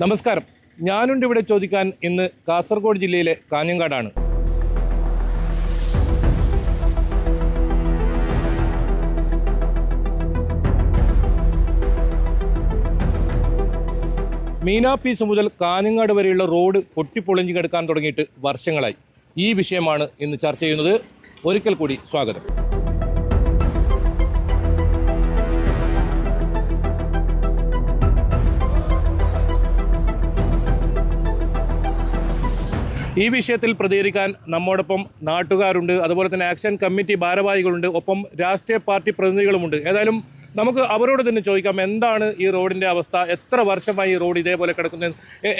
നമസ്കാരം. ഞാനുണ്ട് ഇവിടെ ചോദിക്കാൻ ഇന്ന് കാസർഗോഡ് ജില്ലയിലെ കാഞ്ഞങ്ങാടാണ്. മീനാപ്പീസ് മുതൽ കാഞ്ഞങ്ങാട് വരെയുള്ള റോഡ് പൊട്ടിപ്പൊളിഞ്ഞു കിടക്കാൻ തുടങ്ങിയിട്ട് വർഷങ്ങളായി. ഈ വിഷയമാണ് ഇന്ന് ചർച്ച ചെയ്യുന്നത്. ഒരിക്കൽ കൂടി സ്വാഗതം. ഈ വിഷയത്തിൽ പ്രതികരിക്കാൻ നമ്മോടൊപ്പം നാട്ടുകാരുണ്ട് അതുപോലെ തന്നെ ആക്ഷൻ കമ്മിറ്റി ഭാരവാഹികളുണ്ട് ഒപ്പം രാഷ്ട്രീയ പാർട്ടി പ്രതിനിധികളുമുണ്ട്. ഏതായാലും നമുക്ക് അവരോട് തന്നെ ചോദിക്കാം എന്താണ് ഈ റോഡിന്റെ അവസ്ഥ? എത്ര വർഷമായി ഈ റോഡ് ഇതേപോലെ കിടക്കുന്നത്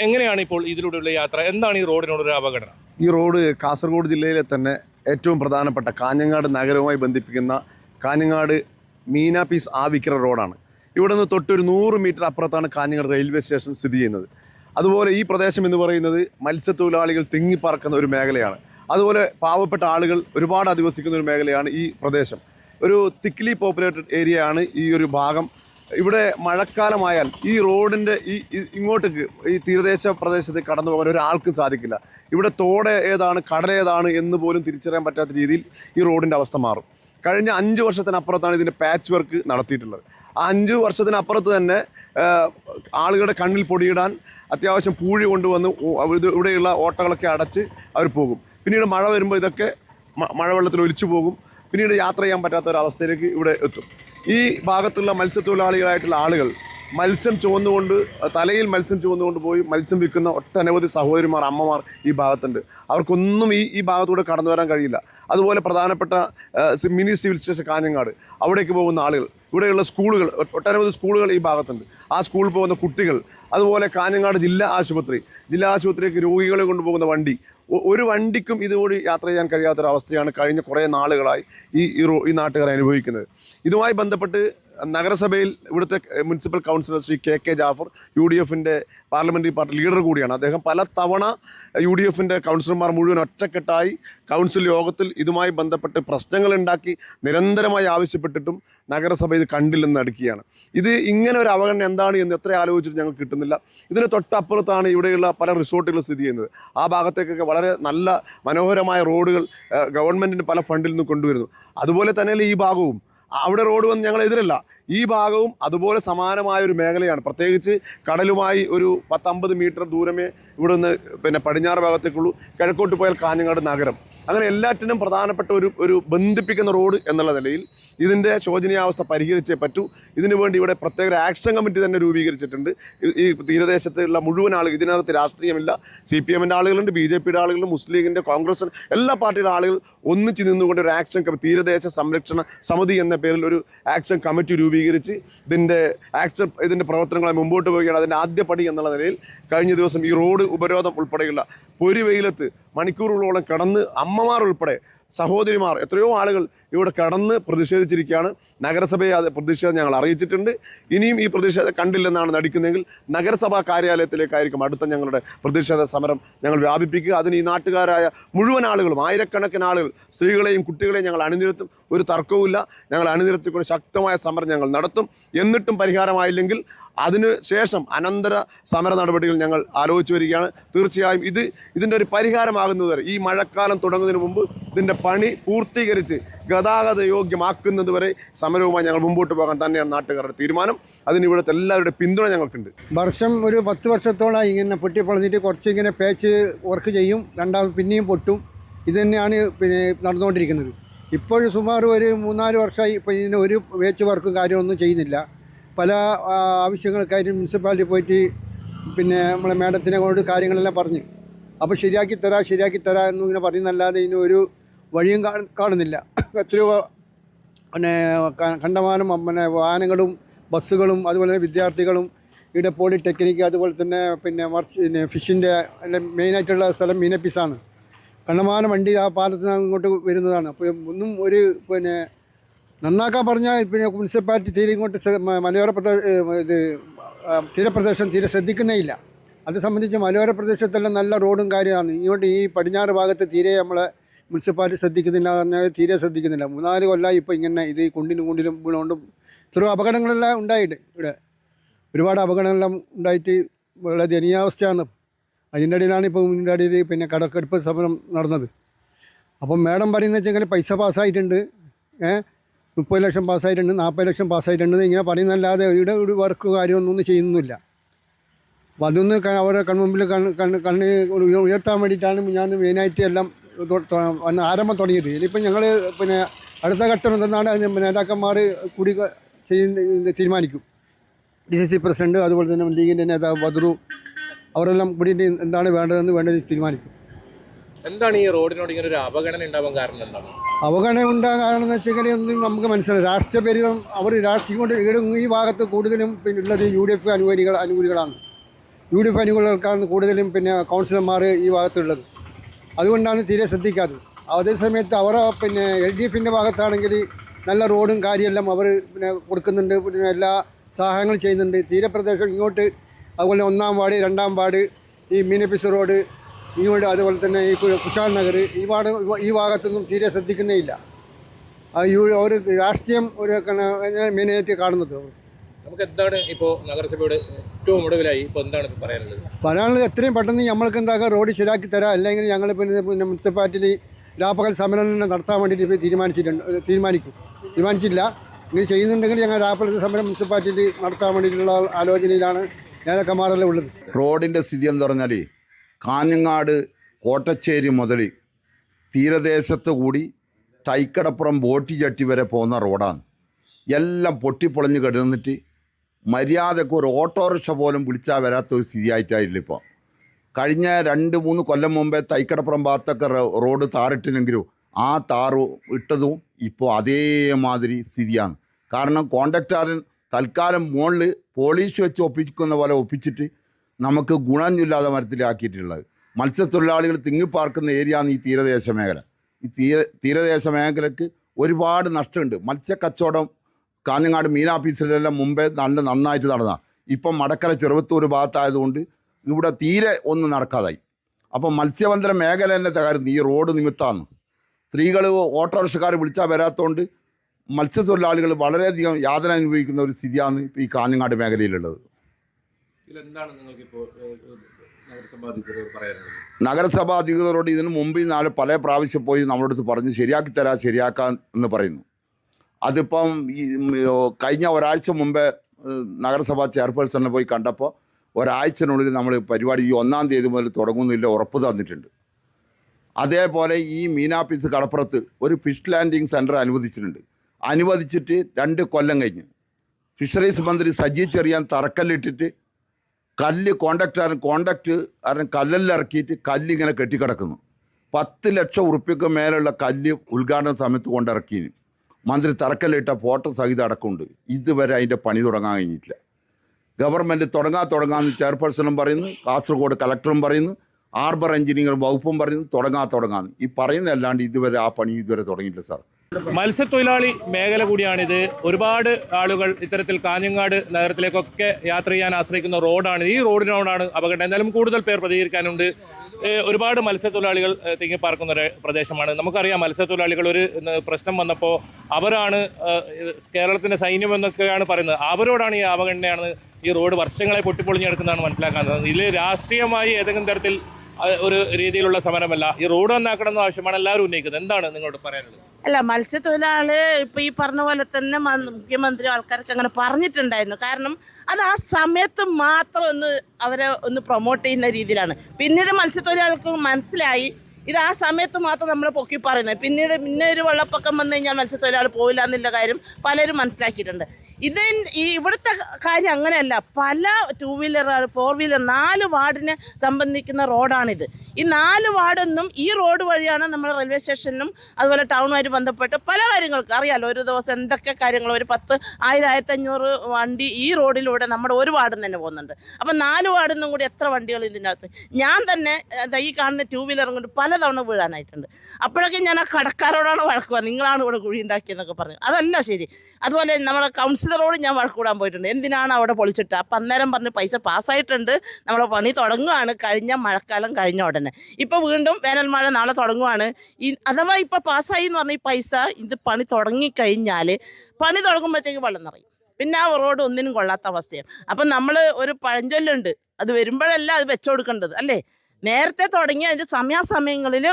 എങ്ങനെയാണ് ഇപ്പോൾ ഇതിലൂടെയുള്ള യാത്ര? എന്താണ് ഈ റോഡിനോടൊരു അപകടം ഈ റോഡ് കാസർഗോഡ് ജില്ലയിലെ തന്നെ ഏറ്റവും പ്രധാനപ്പെട്ട കാഞ്ഞങ്ങാട് നഗരവുമായി ബന്ധിപ്പിക്കുന്ന കാഞ്ഞങ്ങാട് മീനാപീസ് ആവിക്കര റോഡാണ്. ഇവിടെ നിന്ന് തൊട്ടൊരു നൂറ് മീറ്റർ അപ്പുറത്താണ് കാഞ്ഞങ്ങാട് റെയിൽവേ സ്റ്റേഷൻ സ്ഥിതി ചെയ്യുന്നത്. അതുപോലെ ഈ പ്രദേശം എന്ന് പറയുന്നത് മത്സ്യത്തൊഴിലാളികൾ തിങ്ങിപ്പറക്കുന്ന ഒരു മേഖലയാണ്. അതുപോലെ പാവപ്പെട്ട ആളുകൾ ഒരുപാട് അധിവസിക്കുന്ന ഒരു മേഖലയാണ് ഈ പ്രദേശം. ഒരു തിക്ലി പോപ്പുലേറ്റഡ് ഏരിയ ആണ് ഈ ഒരു ഭാഗം. ഇവിടെ മഴക്കാലമായാൽ ഈ റോഡിന്റെ ഈ ഇങ്ങോട്ട് ഇങ്ങോട്ടേക്ക് ഈ തീരദേശ പ്രദേശത്ത് കടന്നു പോകാൻ ഒരാൾക്കും സാധിക്കില്ല. ഇവിടെ തോട് ഏതാണ് കടൽ ഏതാണ് എന്ന് പോലും തിരിച്ചറിയാൻ പറ്റാത്ത രീതിയിൽ ഈ റോഡിന്റെ അവസ്ഥ മാറും. കഴിഞ്ഞ അഞ്ച് വർഷത്തിനപ്പുറത്താണ് ഇതിന്റെ പാച്ച് വർക്ക് നടത്തിയിട്ടുള്ളത്. ആ അഞ്ച് വർഷത്തിനപ്പുറത്ത് തന്നെ ആളുകളുടെ കണ്ണിൽ പൊടിയിടാൻ അത്യാവശ്യം പൂഴി കൊണ്ടുവന്ന് ഇവിടെയുള്ള ഓട്ടകളൊക്കെ അടച്ച് അവർ പോകും. പിന്നീട് മഴ വരുമ്പോൾ ഇതൊക്കെ മഴവെള്ളത്തിൽ ഒലിച്ചു പോകും. പിന്നീട് യാത്ര ചെയ്യാൻ പറ്റാത്ത ഒരു അവസ്ഥയിലേക്ക് ഇവിടെ എത്തും. ഈ ഭാഗത്തുള്ള മത്സ്യത്തൊഴിലാളികളായിട്ടുള്ള ആളുകൾ മത്സ്യം ചുവന്നുകൊണ്ട് തലയിൽ മത്സ്യം ചുവന്നുകൊണ്ട് പോയി മത്സ്യം വിൽക്കുന്ന ഒട്ടനവധി സഹോദരിമാർ അമ്മമാർ ഈ ഭാഗത്തുണ്ട്. അവർക്കൊന്നും ഈ ഈ ഭാഗത്തൂടെ കടന്നു വരാൻ കഴിയില്ല. അതുപോലെ പ്രധാനപ്പെട്ട മിനി സിവിൽ സ്റ്റേഷൻ കാഞ്ഞങ്ങാട്. അവിടേക്ക് പോകുന്ന ആളുകൾ ഇവിടെയുള്ള സ്കൂളുകൾ ഒട്ടനവധി സ്കൂളുകൾ ഈ ഭാഗത്തുണ്ട്. ആ സ്കൂളിൽ പോകുന്ന കുട്ടികൾ അതുപോലെ കാഞ്ഞങ്ങാട് ജില്ലാ ആശുപത്രി. ജില്ലാ ആശുപത്രിയിലേക്ക് രോഗികളെ കൊണ്ടുപോകുന്ന വണ്ടി. ഒരു വണ്ടിക്കും ഇതുകൂടി യാത്ര ചെയ്യാൻ കഴിയാത്തൊരവസ്ഥയാണ് കഴിഞ്ഞ കുറേ നാളുകളായി ഈ ഈ നാട്ടുകാരെ അനുഭവിക്കുന്നത്. ഇതുമായി ബന്ധപ്പെട്ട് നഗരസഭയിൽ ഇവിടുത്തെ municipal councillor Shri K K Jafar U D എഫിന്റെ പാർലമെന്ററി പാർട്ടി ലീഡർ കൂടിയാണ്. അദ്ദേഹം പല തവണ യു ഡി എഫിന്റെ കൗൺസിലർമാർ മുഴുവൻ ഒറ്റക്കെട്ടായി കൗൺസിൽ യോഗത്തിൽ ഇതുമായി ബന്ധപ്പെട്ട് പ്രശ്നങ്ങൾ ഉണ്ടാക്കി നിരന്തരമായി ആവശ്യപ്പെട്ടിട്ടും നഗരസഭ ഇത് കണ്ടില്ലെന്ന് അടുക്കുകയാണ് ഇത് ഇങ്ങനെ ഒരു അവഗണന എന്താണ് എന്ന് എത്ര ആലോചിച്ചിട്ട് ഞങ്ങൾക്ക് കിട്ടുന്നില്ല. ഇതിന് തൊട്ടപ്പുറത്താണ് ഇവിടെയുള്ള പല റിസോർട്ടുകൾ സ്ഥിതി ചെയ്യുന്നത്. ആ ഭാഗത്തേക്കൊക്കെ വളരെ നല്ല മനോഹരമായ റോഡുകൾ ഗവൺമെന്റിന് പല ഫണ്ടിൽ നിന്ന് കൊണ്ടുവരുന്നു. അതുപോലെ തന്നെ ഈ ഭാഗവും. അവിടെ റോഡ് വന്ന് ഞങ്ങൾ എതിരല്ല. ഈ ഭാഗവും അതുപോലെ സമാനമായ ഒരു മേഖലയാണ്. പ്രത്യേകിച്ച് കടലുമായി ഒരു പത്തമ്പത് മീറ്റർ ദൂരമേ ഇവിടെ നിന്ന് പിന്നെ പടിഞ്ഞാറ് ഭാഗത്തേക്കുള്ളൂ. കിഴക്കോട്ട് പോയാൽ കാഞ്ഞങ്ങാട് നഗരം. അങ്ങനെ എല്ലാറ്റിനും പ്രധാനപ്പെട്ട ഒരു ഒരു ബന്ധിപ്പിക്കുന്ന റോഡ് എന്നുള്ള നിലയിൽ ഇതിന്റെ ശോചനീയാവസ്ഥ പരിഹരിച്ചേ പറ്റൂ. ഇതിനു വേണ്ടി ഇവിടെ പ്രത്യേക ആക്ഷൻ കമ്മിറ്റി തന്നെ രൂപീകരിച്ചിട്ടുണ്ട്. ഈ- തീരദേശത്തുള്ള മുഴുവൻ ആളുകൾ ഇതിനകത്ത് രാഷ്ട്രീയമില്ല. സി പി എമ്മിന്റെ ആളുകളുണ്ട് ബി ജെ പിയുടെ ആളുകളുണ്ട് മുസ്ലിം ലീഗിന്റെ കോൺഗ്രസ് എല്ലാ പാർട്ടിയുടെ ആളുകൾ ഒന്നിച്ച് നിന്നുകൊണ്ട് ഒരു ആക്ഷൻ തീരദേശ സംരക്ഷണ സമിതി എന്ന പേരിൽ ഒരു ആക്ഷൻ കമ്മിറ്റി രൂപീകരിച്ച് ഇതിന്റെ ആക്ഷൻ ഇതിന്റെ പ്രവർത്തനങ്ങളെ മുമ്പോട്ട് പോവുകയാണ് അതിന്റെ ആദ്യപടി എന്നുള്ള നിലയിൽ കഴിഞ്ഞ ദിവസം ഈ റോഡ് ഉപരോധം ഉൾപ്പെടെയുള്ള പൊരി വെയിലത്ത് മണിക്കൂറുകളോളം കിടന്ന് അമ്മമാർ ഉൾപ്പെടെ സഹോദരിമാർ എത്രയോ ആളുകൾ ഇവിടെ കടന്ന് പ്രതിഷേധിച്ചിരിക്കുകയാണ്. നഗരസഭയെ അത് പ്രതിഷേധം ഞങ്ങൾ അറിയിച്ചിട്ടുണ്ട്. ഇനിയും ഈ പ്രതിഷേധം കണ്ടില്ലെന്നാണ് നടിക്കുന്നതെങ്കിൽ നഗരസഭാ കാര്യാലയത്തിലേക്കായിരിക്കും അടുത്ത ഞങ്ങളുടെ പ്രതിഷേധ സമരം ഞങ്ങൾ വ്യാപിപ്പിക്കുക. അതിന് ഈ നാട്ടുകാരായ മുഴുവൻ ആളുകളും ആയിരക്കണക്കിന് ആളുകൾ സ്ത്രീകളെയും കുട്ടികളെയും ഞങ്ങൾ അണിനിരത്തും. ഒരു തർക്കവുമില്ല. ഞങ്ങൾ അണിനിരത്തിക്കൊണ്ട് ശക്തമായ സമരം ഞങ്ങൾ നടത്തും. എന്നിട്ടും പരിഹാരമായില്ലെങ്കിൽ അതിന് ശേഷം അനന്തര സമര നടപടികൾ ഞങ്ങൾ ആലോചിച്ച് വരികയാണ്. തീർച്ചയായും ഇത് ഇതിന്റെ ഒരു പരിഹാരമാകുന്നതുവരെ ഈ മഴക്കാലം തുടങ്ങുന്നതിന് മുമ്പ് ഇതിന്റെ പണി പൂർത്തീകരിച്ച് ഗതാഗത യോഗ്യമാക്കുന്നത് വരെ സമരവുമായി ഞങ്ങൾ മുമ്പോട്ട് പോകാൻ തന്നെയാണ് നാട്ടുകാരുടെ തീരുമാനം. അതിന് ഇവിടുത്തെ എല്ലാവരുടെ പിന്തുണ ഞങ്ങൾക്കുണ്ട്. വർഷം ഒരു പത്ത് വർഷത്തോളം ഇങ്ങനെ പൊട്ടി പൊളഞ്ഞിട്ട് കുറച്ച് ഇങ്ങനെ പേച്ച് വർക്ക് ചെയ്യും. രണ്ടാമത് പിന്നെയും പൊട്ടും. ഇത് തന്നെയാണ് പിന്നെ നടന്നുകൊണ്ടിരിക്കുന്നത്. ഇപ്പോൾ സുമാർ ഒരു മൂന്നാൽ വർഷമായി ഇപ്പോൾ ഇതിന് ഒരു പേച്ച് വർക്കും കാര്യമൊന്നും ചെയ്യുന്നില്ല. പല ആവശ്യങ്ങൾക്കായിട്ട് മുനിസിപ്പാലിറ്റി പോയിട്ട് പിന്നെ നമ്മളെ മേഡത്തിനെ കൊണ്ട് കാര്യങ്ങളെല്ലാം പറഞ്ഞ്. അപ്പോൾ ശരിയാക്കി തരാം ശരിയാക്കി തരാം എന്നിങ്ങനെ പറയുന്നല്ലാതെ ഇതിന് ഒരു വഴിയും കാണുന്നില്ല. എത്രയോ പിന്നെ കണ്ടമാനം പിന്നെ വാഹനങ്ങളും ബസ്സുകളും അതുപോലെ തന്നെ വിദ്യാർത്ഥികളും ഇവിടെ പോളിടെക്നിക്ക് അതുപോലെ തന്നെ പിന്നെ മർച്ച് പിന്നെ ഫിഷിന്റെ മെയിനായിട്ടുള്ള സ്ഥലം മീനപ്പീസാണ്. കണ്ടമാനം വണ്ടി ആ പാലത്ത് നിന്ന് ഇങ്ങോട്ട് വരുന്നതാണ്. അപ്പോൾ ഒന്നും ഒരു പിന്നെ നന്നാക്കാൻ പറഞ്ഞാൽ പിന്നെ മുനിസിപ്പാലിറ്റി തീരെ ഇങ്ങോട്ട് മലയോര ഇത് തീരപ്രദേശം തീരെ ശ്രദ്ധിക്കുന്നേ ഇല്ല. അത് സംബന്ധിച്ച് മലയോര പ്രദേശത്തെല്ലാം നല്ല റോഡും കാര്യമാണ്. ഇങ്ങോട്ട് ഈ പടിഞ്ഞാറ് ഭാഗത്ത് തീരെ നമ്മളെ മുനിസിപ്പാലിറ്റി ശ്രദ്ധിക്കുന്നില്ല പറഞ്ഞാൽ തീരെ ശ്രദ്ധിക്കുന്നില്ല. മൂന്നാൽ കൊല്ലമായി ഇപ്പോൾ ഇങ്ങനെ ഇത് കുണ്ടിനും കുണ്ടിലും വീണുകൊണ്ടും ഇത്രയും അപകടങ്ങളെല്ലാം ഉണ്ടായിട്ട് ഇവിടെ. ഒരുപാട് അപകടങ്ങളെല്ലാം ഉണ്ടായിട്ട് വളരെ ദയനീയാവസ്ഥയാണ്. അതിന്റെ ഇടയിലാണ് ഇപ്പോൾ ഇതിന്റെ ഇടയിൽ പിന്നെ കടക്കെടുപ്പ് സമരം നടന്നത്. അപ്പം മാഡം പറയുന്നത് വെച്ചാൽ പൈസ പാസ്സായിട്ടുണ്ട്. ഏഹ് മുപ്പത് ലക്ഷം പാസ്സായിട്ടുണ്ട് നാൽപ്പത് ലക്ഷം പാസ്സായിട്ടുണ്ട് ഇങ്ങനെ പറയുന്നല്ലാതെ ഇവിടെ ഒരു വർക്ക് കാര്യമൊന്നും ഒന്നും ചെയ്യുന്നില്ല. അപ്പം അതൊന്ന് അവരുടെ അവരെ കൺമുമ്പിൽ കണ്ണ് കണ്ണ് കണ്ണ് ഉയർത്താൻ വേണ്ടിയിട്ടാണ് ഞാൻ മെയിനായിട്ട് എല്ലാം ആരംഭം തുടങ്ങിയത്. ഇതിലിപ്പോൾ ഞങ്ങൾ പിന്നെ അടുത്ത ഘട്ടം എന്തെന്നാണ് അതിന് നേതാക്കന്മാർ കൂടി ചെയ്യുന്ന തീരുമാനിക്കും. ഡി സി സി പ്രസിഡന്റ് അതുപോലെ തന്നെ ലീഗിന്റെ നേതാവ് ബദ്രു അവരെല്ലാം കൂടി എന്താണ് വേണ്ടതെന്ന് വേണ്ടത് തീരുമാനിക്കും. എന്താണ് ഈ റോഡിനോട് ഇങ്ങനെ ഒരു അവഗണന ഉണ്ടാവാൻ കാരണം എന്താണ്? അവഗണന ഉണ്ടാകാൻ കാരണം എന്ന് വെച്ചാൽ ഒന്നും നമുക്ക് മനസ്സിലായി. രാഷ്ട്രീയ പേരിതം അവർ രാഷ്ട്രീയം കൊണ്ട് ഇവിടെ ഈ ഭാഗത്ത് കൂടുതലും പിന്നെ ഉള്ളത് യു ഡി എഫ് അനുകൂലികൾ അനുകൂലികളാണ്. യു ഡി എഫ് അനുകൂലികൾക്കാണ് കൂടുതലും പിന്നെ കൗൺസിലർമാർ ഈ ഭാഗത്തുള്ളത്. അതുകൊണ്ടാണ് തീരെ ശ്രദ്ധിക്കാത്തത്. അതേസമയത്ത് അവർ പിന്നെ എൽ ഡി എഫിന്റെ ഭാഗത്താണെങ്കിൽ നല്ല റോഡും കാര്യമെല്ലാം അവർ പിന്നെ കൊടുക്കുന്നുണ്ട്. പിന്നെ എല്ലാ സഹായങ്ങളും ചെയ്യുന്നുണ്ട്. തീരപ്രദേശം ഇങ്ങോട്ട് അതുപോലെ ഒന്നാം വാർഡ് രണ്ടാം വാർഡ് ഈ മീനപ്പിസ് റോഡ് ഇങ്ങോട്ട് അതുപോലെ തന്നെ ഈ കുശാൽ നഗർ ഈ വാർഡ് ഈ ഭാഗത്തൊന്നും തീരെ ശ്രദ്ധിക്കുന്നേ ഇല്ല. അവർ രാഷ്ട്രീയം ഒരു മെയിനായിട്ട് കാണുന്നത്? നമുക്ക് എന്താണ് ഇപ്പോൾ നഗരസഭയുടെ ഏറ്റവും ഒടുവിലായി ഇപ്പോൾ എന്താണ് പറയാനുള്ളത്? പറയാനുള്ളത് എത്രയും പെട്ടെന്ന് നമ്മൾക്ക് എന്താക്കാം റോഡ് ശരിയാക്കി തരാം. അല്ലെങ്കിൽ ഞങ്ങൾ പിന്നെ പിന്നെ മുനിസിപ്പാലിറ്റിയിൽ രാപ്പകൽ സമരം തന്നെ നടത്താൻ വേണ്ടിയിട്ട് ഇപ്പോൾ തീരുമാനിച്ചിട്ടുണ്ട് തീരുമാനിക്കും. തീരുമാനിച്ചില്ല ഇങ്ങനെ ചെയ്യുന്നുണ്ടെങ്കിൽ ഞങ്ങൾ രാപ്പകൽ സമരം മുനിസിപ്പാലിറ്റി നടത്താൻ വേണ്ടിയിട്ടുള്ള ആലോചനയിലാണ് നേതാക്കന്മാരെല്ലാം ഉള്ളത്. റോഡിന്റെ സ്ഥിതി എന്ന് പറഞ്ഞാൽ കാഞ്ഞങ്ങാട് കോട്ടച്ചേരി മുതൽ തീരദേശത്ത് കൂടി തൈക്കടപ്പുറം ബോട്ടി ചട്ടി വരെ പോകുന്ന റോഡാണ്. എല്ലാം പൊട്ടിപ്പൊളഞ്ഞ് കിടന്നിട്ട് മര്യാദയ്ക്ക് ഒരു ഓട്ടോറിക്ഷ പോലും വിളിച്ചാൽ വരാത്ത ഒരു സ്ഥിതിയായിട്ടായില്ല ഇപ്പോൾ കഴിഞ്ഞ രണ്ട് മൂന്ന് കൊല്ലം മുമ്പേ തൈക്കടപ്പുറം ഭാഗത്തൊക്കെ റോഡ് താറിട്ടില്ലെങ്കിലും ആ താറ് ഇട്ടതും ഇപ്പോൾ അതേമാതിരി സ്ഥിതിയാണ്. കാരണം കോണ്ടക്ടാരൻ തൽക്കാലം മുകളിൽ പോളീഷ് വെച്ച് ഒപ്പിക്കുന്ന പോലെ ഒപ്പിച്ചിട്ട് നമുക്ക് ഗുണമില്ലാതെ മരത്തിലാക്കിയിട്ടുള്ളത്. മത്സ്യത്തൊഴിലാളികൾ തിങ്ങിപ്പാർക്കുന്ന ഏരിയയാണ് ഈ തീരദേശ മേഖല. ഈ തീര തീരദേശ മേഖലക്ക് ഒരുപാട് നഷ്ടമുണ്ട്. മത്സ്യക്കച്ചവടം കാഞ്ഞങ്ങാട് മീനാഫീസിലെല്ലാം മുമ്പേ നല്ല നന്നായിട്ട് നടന്ന. ഇപ്പം മടക്കര ചെറുവത്തൂർ ഭാഗത്തായതുകൊണ്ട് ഇവിടെ തീരെ ഒന്നും നടക്കാതായി. അപ്പം മത്സ്യബന്ധന മേഖല തന്നെ തകരുന്നു ഈ റോഡ് നിമിത്തമാണ് സ്ത്രീകൾ ഓട്ടോറിക്ഷക്കാർ വിളിച്ചാൽ വരാത്തതുകൊണ്ട് മത്സ്യത്തൊഴിലാളികൾ വളരെയധികം യാതന അനുഭവിക്കുന്ന ഒരു സ്ഥിതിയാണ് ഇപ്പോൾ ഈ കാഞ്ഞങ്ങാട് മേഖലയിലുള്ളത്. നഗരസഭ അധികൃതരോട് ഇതിനു മുമ്പ് നാല് പല പ്രാവശ്യം പോയി നമ്മളടുത്ത് അടുത്ത് പറഞ്ഞ് ശരിയാക്കി തരാ ശരിയാക്കാൻ എന്ന് പറയുന്നു. അതിപ്പം ഈ കഴിഞ്ഞ ഒരാഴ്ച മുമ്പേ നഗരസഭാ ചെയർപേഴ്സണിനെ പോയി കണ്ടപ്പോൾ ഒരാഴ്ചനുള്ളിൽ നമ്മൾ പരിപാടി ഈ ഒന്നാം തീയതി മുതൽ തുടങ്ങുന്നില്ല ഉറപ്പ് തന്നിട്ടുണ്ട്. അതേപോലെ ഈ മീനാപ്പീസ് കടപ്പുറത്ത് ഒരു ഫിഷ് ലാൻഡിങ് സെന്റർ അനുവദിച്ചിട്ടുണ്ട്. അനുവദിച്ചിട്ട് രണ്ട് കൊല്ലം കഴിഞ്ഞ്. ഫിഷറീസ് മന്ത്രി സജി ചെറിയാൻ തറക്കല്ലിട്ടിട്ട് കല്ല് കോണ്ടക്ടർ കോണ്ടക്ട് കാരണം കല്ലല്ലിറക്കിയിട്ട് കല്ലിങ്ങനെ കെട്ടിക്കിടക്കുന്നു. പത്ത് ലക്ഷം ഉറുപ്പ്യക്ക് മേലുള്ള കല്ല് ഉദ്ഘാടന സമയത്ത് കൊണ്ടിറക്കിന് മന്ത്രി തറക്കല്ലിട്ട ഫോട്ടോ സഹിതം അടക്കമുണ്ട്. ഇതുവരെ അതിന്റെ പണി തുടങ്ങാൻ കഴിഞ്ഞിട്ടില്ല. ഗവൺമെന്റ് തുടങ്ങാൻ തുടങ്ങാമെന്ന് ചെയർപേഴ്സണും പറയുന്നു കാസർഗോഡ് കളക്ടറും പറയുന്നു ആർബർ എഞ്ചിനീയർ വകുപ്പും പറയുന്നു തുടങ്ങാൻ തുടങ്ങാമെന്ന് ഈ പറയുന്ന അല്ലാണ്ട് ഇതുവരെ ആ പണി ഇതുവരെ തുടങ്ങിയിട്ടില്ല സാർ. മത്സ്യത്തൊഴിലാളി മേഖല കൂടിയാണിത്. ഒരുപാട് ആളുകൾ ഇത്തരത്തിൽ കാഞ്ഞങ്ങാട് നഗരത്തിലേക്കൊക്കെ യാത്ര ചെയ്യാൻ ആശ്രയിക്കുന്ന റോഡാണ്. ഈ റോഡിനോടാണ് അപകടം. എന്നാലും കൂടുതൽ പേർ പ്രതികരിക്കാനുണ്ട്. ഒരുപാട് മത്സ്യത്തൊഴിലാളികൾ തിങ്ങി തിങ്ങിപ്പാർക്കുന്ന ഒരു പ്രദേശമാണ്. നമുക്കറിയാം മത്സ്യത്തൊഴിലാളികൾ ഒരു പ്രശ്നം വന്നപ്പോൾ അവരാണ് കേരളത്തിന്റെ സൈന്യം എന്നൊക്കെയാണ് പറയുന്നത്. അവരോടാണ് ഈ അവഗണനയാണ് ഈ റോഡ് വർഷങ്ങളെ പൊട്ടിപ്പൊളിഞ്ഞെടുക്കുന്നതാണ് മനസ്സിലാക്കുന്നത് ഇതിൽ രാഷ്ട്രീയമായി ഏതെങ്കിലും തരത്തിൽ ഒരു രീതിയിലുള്ള സമരമല്ല. ഈ റോഡ് നന്നാക്കണമെന്ന ആവശ്യമാണ് എല്ലാവരും ഉന്നയിക്കുന്നത്. എന്താണ് നിങ്ങളോട് പറയാനുള്ളത്? അല്ല മത്സ്യത്തൊഴിലാളി ഇപ്പൊ ഈ പറഞ്ഞ പോലെ തന്നെ മുഖ്യമന്ത്രി ആൾക്കാർക്ക് അങ്ങനെ പറഞ്ഞിട്ടുണ്ടായിരുന്നു. കാരണം അത് ആ സമയത്ത് മാത്രം ഒന്ന് അവരെ ഒന്ന് പ്രൊമോട്ട് ചെയ്യുന്ന രീതിയിലാണ്. പിന്നീട് മത്സ്യത്തൊഴിലാളികൾക്ക് മനസ്സിലായി ഇത് ആ സമയത്ത് മാത്രം നമ്മൾ പൊക്കി പറയുന്നത്. പിന്നീട് പിന്നെ ഒരു വെള്ളപ്പൊക്കം വന്നു കഴിഞ്ഞാൽ മത്സ്യത്തൊഴിലാളി പോവില്ല എന്നുള്ള കാര്യം പലരും മനസ്സിലാക്കിയിട്ടുണ്ട്. ഇത് ഇവിടുത്തെ കാര്യം അങ്ങനെയല്ല. പല ടു വീലർ ഫോർ വീലർ നാല് വാർഡിനെ സംബന്ധിക്കുന്ന റോഡാണിത്. ഈ നാല് വാർഡൊന്നും ഈ റോഡ് വഴിയാണ് നമ്മൾ റെയിൽവേ സ്റ്റേഷനിലും അതുപോലെ ടൗണുമായിട്ട് ബന്ധപ്പെട്ട് പല കാര്യങ്ങൾക്ക് അറിയാലോ. ഒരു ദിവസം എന്തൊക്കെ കാര്യങ്ങൾ ഒരു പത്ത് ആയിരം ആയിരത്തഞ്ഞൂറ് വണ്ടി ഈ റോഡിലൂടെ നമ്മുടെ ഒരു വാർഡിൽ തന്നെ പോകുന്നുണ്ട്. അപ്പം നാല് വാർഡിൽ നിന്നും കൂടി എത്ര വണ്ടികൾ ഇതിന്റെ അകത്ത്? ഞാൻ തന്നെ ഈ കാണുന്ന ടു വീലറും കൊണ്ട് പലതവണ വീഴാനായിട്ടുണ്ട്. അപ്പോഴൊക്കെ ഞാൻ ആ കടക്കാരോടാണ് വഴക്കുക നിങ്ങളാണ് ഇവിടെ കുഴി ഉണ്ടാക്കിയെന്നൊക്കെ പറഞ്ഞു. അതല്ല ശരി. അതുപോലെ നമ്മുടെ കൗൺസിലറോട് ഞാൻ വഴക്കൂടാൻ പോയിട്ടുണ്ട്. എന്തിനാണ് അവിടെ പൊളിച്ചിട്ട്? അപ്പം അന്നേരം പറഞ്ഞ് പൈസ പാസ്സായിട്ടുണ്ട്. നമ്മളെ പണി തുടങ്ങുകയാണ് കഴിഞ്ഞ മഴക്കാലം കഴിഞ്ഞ ഉടനെ. ഇപ്പോൾ വീണ്ടും വേനൽ മഴ നാളെ തുടങ്ങുകയാണ് ഈ അഥവാ ഇപ്പോൾ പാസ്സായി എന്ന് പറഞ്ഞാൽ ഈ പൈസ ഇത് പണി തുടങ്ങിക്കഴിഞ്ഞാൽ പണി തുടങ്ങുമ്പോഴത്തേക്ക് വെള്ളം നിറയും. പിന്നെ ആ റോഡ് ഒന്നിനും കൊള്ളാത്ത അവസ്ഥയാണ് അപ്പം നമ്മൾ ഒരു പഴഞ്ചൊല്ലുണ്ട്. അത് വരുമ്പോഴല്ല അത് വെച്ചുകൊടുക്കേണ്ടത് അല്ലേ? നേരത്തെ തുടങ്ങി അതിന്റെ സമയാസമയങ്ങളിൽ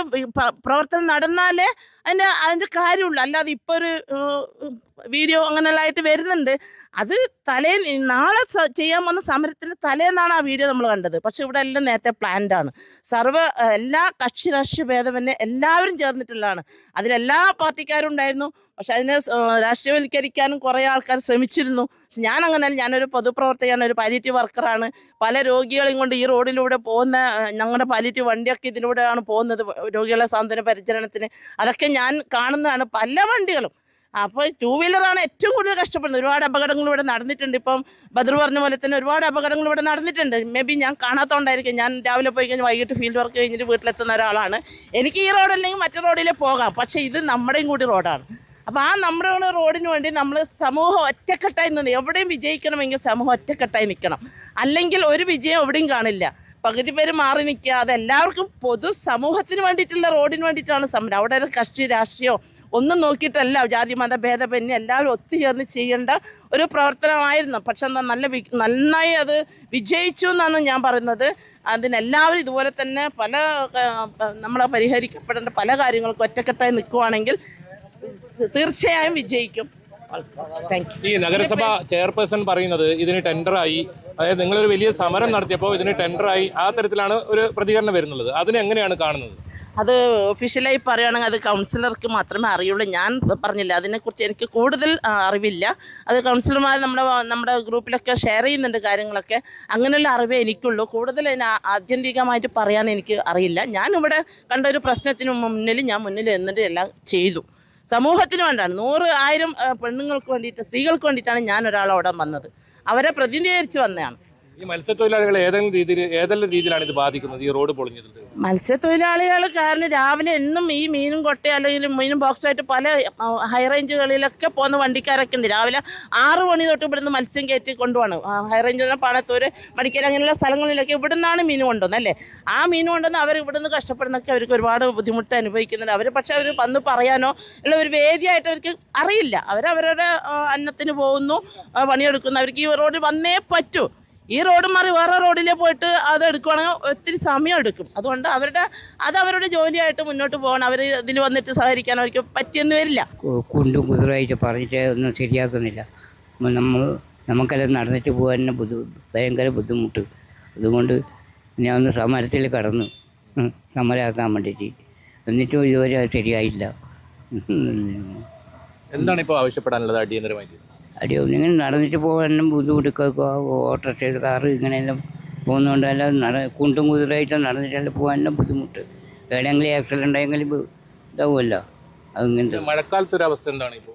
പ്രവർത്തനം നടന്നാലേ അതിന്റെ അതിന്റെ കാര്യമുള്ളൂ. അല്ലാതെ ഇപ്പോൾ ഒരു വീഡിയോ അങ്ങനെ ആയിട്ട് വരുന്നുണ്ട്. അത് തലേ നാളെ ചെയ്യാൻ വന്ന സമരത്തിന് തലേന്നാണ് ആ വീഡിയോ നമ്മൾ കണ്ടത്. പക്ഷെ ഇവിടെ എല്ലാം നേരത്തെ പ്ലാൻഡ് ആണ്. സർവ എല്ലാ കക്ഷി രാഷ്ട്രീയ ഭേദമന്നെ എല്ലാവരും ചേർന്നിട്ടുള്ളതാണ്. അതിലെല്ലാ പാർട്ടിക്കാരും ഉണ്ടായിരുന്നു. പക്ഷെ അതിനെ രാഷ്ട്രീയവൽക്കരിക്കാനും കുറേ ആൾക്കാർ ശ്രമിച്ചിരുന്നു. പക്ഷെ ഞാൻ അങ്ങനെയല്ല ഞാനൊരു പൊതുപ്രവർത്തകയാണ് ഒരു പാലിറ്റീവ് വർക്കറാണ് പല രോഗികളെയും കൊണ്ട് ഈ റോഡിലൂടെ പോകുന്ന ഞങ്ങളുടെ പാലിറ്റീവ് വണ്ടിയൊക്കെ ഇതിലൂടെയാണ് പോകുന്നത്. രോഗികളെ സാന്ത്വന പരിചരണത്തിന്. അതൊക്കെ ഞാൻ കാണുന്നതാണ്. പല വണ്ടികളും. അപ്പോൾ ടൂ വീലറാണ് ഏറ്റവും കൂടുതൽ കഷ്ടപ്പെടുന്നത്. ഒരുപാട് അപകടങ്ങൾ ഇവിടെ നടന്നിട്ടുണ്ട്. ഇപ്പം ബദർ പറഞ്ഞ പോലെ തന്നെ ഒരുപാട് അപകടങ്ങൾ ഇവിടെ നടന്നിട്ടുണ്ട്. മേ ബി ഞാൻ കാണാത്തോണ്ടായിരിക്കും. ഞാൻ രാവിലെ പോയി കഴിഞ്ഞ് വൈകിട്ട് ഫീൽഡ് വർക്ക് കഴിഞ്ഞിട്ട് വീട്ടിലെത്തുന്ന ഒരാളാണ്. എനിക്ക് ഈ റോഡല്ലെങ്കിൽ മറ്റു റോഡിലേ പോകാം. പക്ഷേ ഇത് നമ്മുടെയും കൂടി റോഡാണ് അപ്പോൾ ആ നമ്മുടെ റോഡിന് വേണ്ടി നമ്മൾ സമൂഹം ഒറ്റക്കെട്ടായി നിന്ന് എവിടെയും വിജയിക്കണമെങ്കിൽ സമൂഹം ഒറ്റക്കെട്ടായി നിൽക്കണം അല്ലെങ്കിൽ ഒരു വിജയം എവിടെയും കാണില്ല. പകുതി പേര് മാറി നിൽക്കുക. അതെല്ലാവർക്കും പൊതു സമൂഹത്തിന് വേണ്ടിയിട്ടുള്ള റോഡിന് വേണ്ടിയിട്ടാണ് സമരം. അവിടെ കക്ഷി രാഷ്ട്രീയമോ ഒന്നും നോക്കിയിട്ടല്ല. ജാതി മത ഭേദമന്യേ എല്ലാവരും ഒത്തുചേർന്ന് ചെയ്യേണ്ട ഒരു പ്രവർത്തനമായിരുന്നു. പക്ഷെ എന്താ നല്ല നന്നായി അത് വിജയിച്ചു എന്നാണ് ഞാൻ പറയുന്നത്. അതിനെല്ലാവരും ഇതുപോലെ തന്നെ പല നമ്മളെ പരിഹരിക്കപ്പെടേണ്ട പല കാര്യങ്ങൾക്കും ഒറ്റക്കെട്ടായി നിൽക്കുവാണെങ്കിൽ തീർച്ചയായും വിജയിക്കും. ഈ നഗരസഭ ചെയർപേഴ്സൺ പറയുന്നത് ഇതിന് ടെൻഡറായി അതായത് നിങ്ങളൊരു വലിയ സമരം നടത്തിയപ്പോൾ ഇതിന് ടെൻഡറായി ആ തരത്തിലാണ് ഒരു പ്രതികരണം വരുന്നത് അതിനെ എങ്ങനെയാണ് കാണുന്നത്? അത് ഒഫീഷ്യലായി പറയുകയാണെങ്കിൽ അത് കൗൺസിലർക്ക് മാത്രമേ അറിയുള്ളൂ. ഞാൻ പറഞ്ഞില്ല. അതിനെക്കുറിച്ച് എനിക്ക് കൂടുതൽ അറിവില്ല. അത് കൗൺസിലർമാർ നമ്മുടെ നമ്മുടെ ഗ്രൂപ്പിലൊക്കെ ഷെയർ ചെയ്യുന്നുണ്ട് കാര്യങ്ങളൊക്കെ. അങ്ങനെയുള്ള അറിവേ എനിക്കുള്ളൂ. കൂടുതൽ അതിന് ആത്യന്തികമായിട്ട് പറയാൻ എനിക്ക് അറിയില്ല. ഞാനിവിടെ കണ്ട ഒരു പ്രശ്നത്തിന് മുന്നിൽ ഞാൻ മുന്നിൽ എന്നിട്ട് എല്ലാം ചെയ്തു. സമൂഹത്തിന് വേണ്ടിയാണ് നൂറ് ആയിരം പെണ്ണുങ്ങൾക്ക് വേണ്ടിയിട്ട് സ്ത്രീകൾക്ക് വേണ്ടിയിട്ടാണ് ഞാൻ ഒരാളവിടെ വന്നത്. അവരെ പ്രതിനിധീകരിച്ച് വന്നതാണ്. ഈ മത്സ്യത്തൊഴിലാളികളെ ഏതെങ്കിലും രീതിയിൽ ഏതെല്ലാം രീതിയിലാണ് ഇത് ബാധിക്കുന്നത്? ഈ റോഡ് പൊളിഞ്ഞത് മത്സ്യത്തൊഴിലാളികൾ കാരണം രാവിലെ എന്നും ഈ മീനും കൊട്ട അല്ലെങ്കിൽ മീനും ബോക്സുമായിട്ട് പല ഹൈറേഞ്ചുകളിലൊക്കെ പോകുന്ന വണ്ടിക്കാരൊക്കെ ഉണ്ട്. രാവിലെ ആറ് മണി തൊട്ട് ഇവിടുന്ന് മത്സ്യം കയറ്റി കൊണ്ടുപോകണം. ഹൈറേഞ്ച് പണത്തൂര് മടിക്കൽ അങ്ങനെയുള്ള സ്ഥലങ്ങളിലൊക്കെ ഇവിടുന്നാണ് മീൻ കൊണ്ടുവന്നത് അല്ലേ? ആ മീൻ കൊണ്ടുവന്ന് അവർ ഇവിടുന്ന് കഷ്ടപ്പെടുന്നൊക്കെ അവർക്ക് ഒരുപാട് ബുദ്ധിമുട്ട് അനുഭവിക്കുന്നുണ്ട്. അവർ പക്ഷെ അവർ വന്ന് പറയാനോ ഉള്ള ഒരു വേദിയായിട്ട് അവർക്ക് അറിയില്ല. അവരവരുടെ അന്നത്തിന് പോകുന്നു പണിയെടുക്കുന്നു. അവർക്ക് ഈ റോഡ് വന്നേ പറ്റൂ. ഈ റോഡ് മാറി വേറെ റോഡിലേ പോയിട്ട് അത് എടുക്കുവാണെങ്കിൽ ഒത്തിരി സമയം എടുക്കും. അതുകൊണ്ട് അവരുടെ അത് അവരുടെ ജോലിയായിട്ട് മുന്നോട്ട് പോകണം. അവർ ഇതിൽ വന്നിട്ട് സഹകരിക്കാൻ അവർക്ക് പറ്റിയെന്ന് വരില്ല. കുണ്ടും കുതിരായിട്ട് പറഞ്ഞിട്ട് ഒന്നും ശരിയാക്കുന്നില്ല. നമ്മൾ നമുക്കെല്ലാം നടന്നിട്ട് പോകാൻ തന്നെ ബുദ്ധി ഭയങ്കര ബുദ്ധിമുട്ട്. അതുകൊണ്ട് ഞാൻ ഒന്ന് സമരത്തിൽ കടന്നു സമരമാക്കാൻ വേണ്ടിയിട്ട്. എന്നിട്ടും ഇതുവരെ അത് ശരിയായില്ല. എന്താണ് ഇപ്പോൾ ആവശ്യപ്പെടാനുള്ളത് അടിയന്തരമായിട്ട്? അടി ഒന്നിങ്ങനെ നടന്നിട്ട് പോകാനും ബുദ്ധിമുട്ടൊക്കെ ഓട്ടോറിക്ഷ കാറ് ഇങ്ങനെയെല്ലാം പോകുന്നതുകൊണ്ട് എല്ലാം നട കുണ്ടും കുതിരായിട്ട് നടന്നിട്ടെല്ലാം പോകാനെല്ലാം ബുദ്ധിമുട്ട്. എവിടെയെങ്കിലും ആക്സിഡന്റ് ആയെങ്കിൽ ഇതാവുമല്ലോ. അതിങ്ങനത്തെ? മഴക്കാലത്ത് ഒരു അവസ്ഥ എന്താണ് ഇപ്പോൾ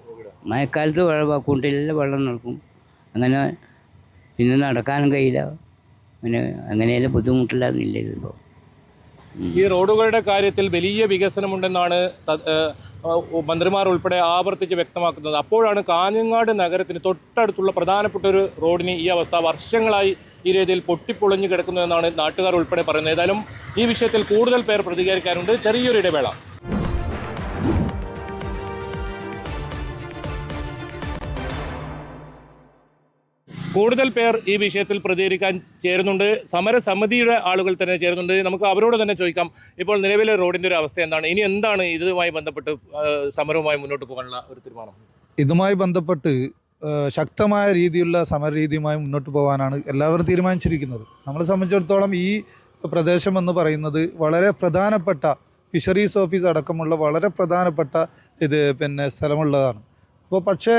മഴക്കാലത്ത് വെള്ളം കുണ്ടിലെല്ലാം വെള്ളം നടക്കും അങ്ങനെ പിന്നെ നടക്കാനും കഴിയില്ല. അങ്ങനെ അങ്ങനെയെല്ലാം ബുദ്ധിമുട്ടില്ലാന്നില്ല ഇതിപ്പോൾ ഈ റോഡുകളുടെ കാര്യത്തിൽ വലിയ വികസനമുണ്ടെന്നാണ് മന്ത്രിമാർ ഉൾപ്പെടെ ആവർത്തിച്ച് വ്യക്തമാക്കുന്നത്. അപ്പോഴാണ് കാഞ്ഞങ്ങാട് നഗരത്തിന് തൊട്ടടുത്തുള്ള പ്രധാനപ്പെട്ട ഒരു റോഡിന് ഈ അവസ്ഥ വർഷങ്ങളായി ഈ രീതിയിൽ പൊട്ടിപ്പൊളിഞ്ഞു കിടക്കുന്നതെന്നാണ് നാട്ടുകാർ ഉൾപ്പെടെ പറയുന്നത്. ഏതായാലും ഈ വിഷയത്തിൽ കൂടുതൽ പേർ പ്രതികരിക്കാനുണ്ട്. ചെറിയൊരു ഇടവേള. കൂടുതൽ പേർ ഈ വിഷയത്തിൽ പ്രതികരിക്കാൻ ചേരുന്നുണ്ട്. സമരസമിതിയുടെ ആളുകൾ തന്നെ ചേരുന്നുണ്ട്. നമുക്ക് അവരോട് തന്നെ ചോദിക്കാം. ഇപ്പോൾ നിലവിലെ റോഡിന്റെ ഒരു അവസ്ഥ എന്താണ്? ഇനി എന്താണ് ഇതുമായി ബന്ധപ്പെട്ട് സമരവുമായി മുന്നോട്ട് പോകാനുള്ള ഒരു തീരുമാനം? ഇതുമായി ബന്ധപ്പെട്ട് ശക്തമായ രീതിയിലുള്ള സമരരീതിയുമായി മുന്നോട്ട് പോകാനാണ് എല്ലാവരും തീരുമാനിച്ചിരിക്കുന്നത്. നമ്മളെ സംബന്ധിച്ചിടത്തോളം ഈ പ്രദേശം എന്ന് പറയുന്നത് വളരെ പ്രധാനപ്പെട്ട ഫിഷറീസ് ഓഫീസ് അടക്കമുള്ള വളരെ പ്രധാനപ്പെട്ട ഇത് പിന്നെ സ്ഥലമുള്ളതാണ്. അപ്പോൾ പക്ഷേ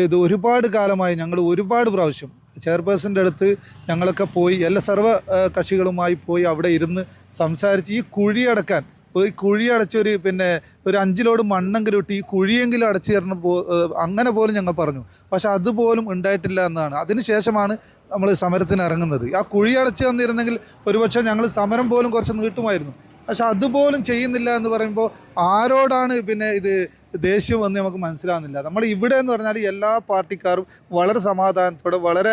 ഇത് ഒരുപാട് കാലമായി ഞങ്ങൾ ഒരുപാട് പ്രാവശ്യം ചെയർപേഴ്സന്റെ അടുത്ത് ഞങ്ങളൊക്കെ പോയി എല്ലാ സർവ കക്ഷികളുമായി പോയി അവിടെ ഇരുന്ന് സംസാരിച്ച് ഈ കുഴി അടക്കാൻ ഈ കുഴി അടച്ചൊരു പിന്നെ ഒരു അഞ്ചിലോട് മണ്ണെങ്കിലും ഇട്ട് ഈ കുഴിയെങ്കിലും അടച്ചു തരണം പോ അങ്ങനെ പോലും ഞങ്ങൾ പറഞ്ഞു. പക്ഷെ അതുപോലും ഉണ്ടായിട്ടില്ല എന്നാണ്. അതിനുശേഷമാണ് നമ്മൾ സമരത്തിന് ഇറങ്ങുന്നത് ആ കുഴി അടച്ചു തന്നിരുന്നെങ്കിൽ ഒരുപക്ഷെ ഞങ്ങൾ സമരം പോലും കുറച്ച് നീട്ടുമായിരുന്നു. പക്ഷെ അതുപോലും ചെയ്യുന്നില്ല എന്ന് പറയുമ്പോൾ ആരോടാണ് പിന്നെ ഇത് ദേഷ്യം എന്ന് നമുക്ക് മനസ്സിലാവുന്നില്ല. നമ്മൾ ഇവിടെ എന്ന് പറഞ്ഞാൽ എല്ലാ പാർട്ടിക്കാരും വളരെ സമാധാനത്തോടെ വളരെ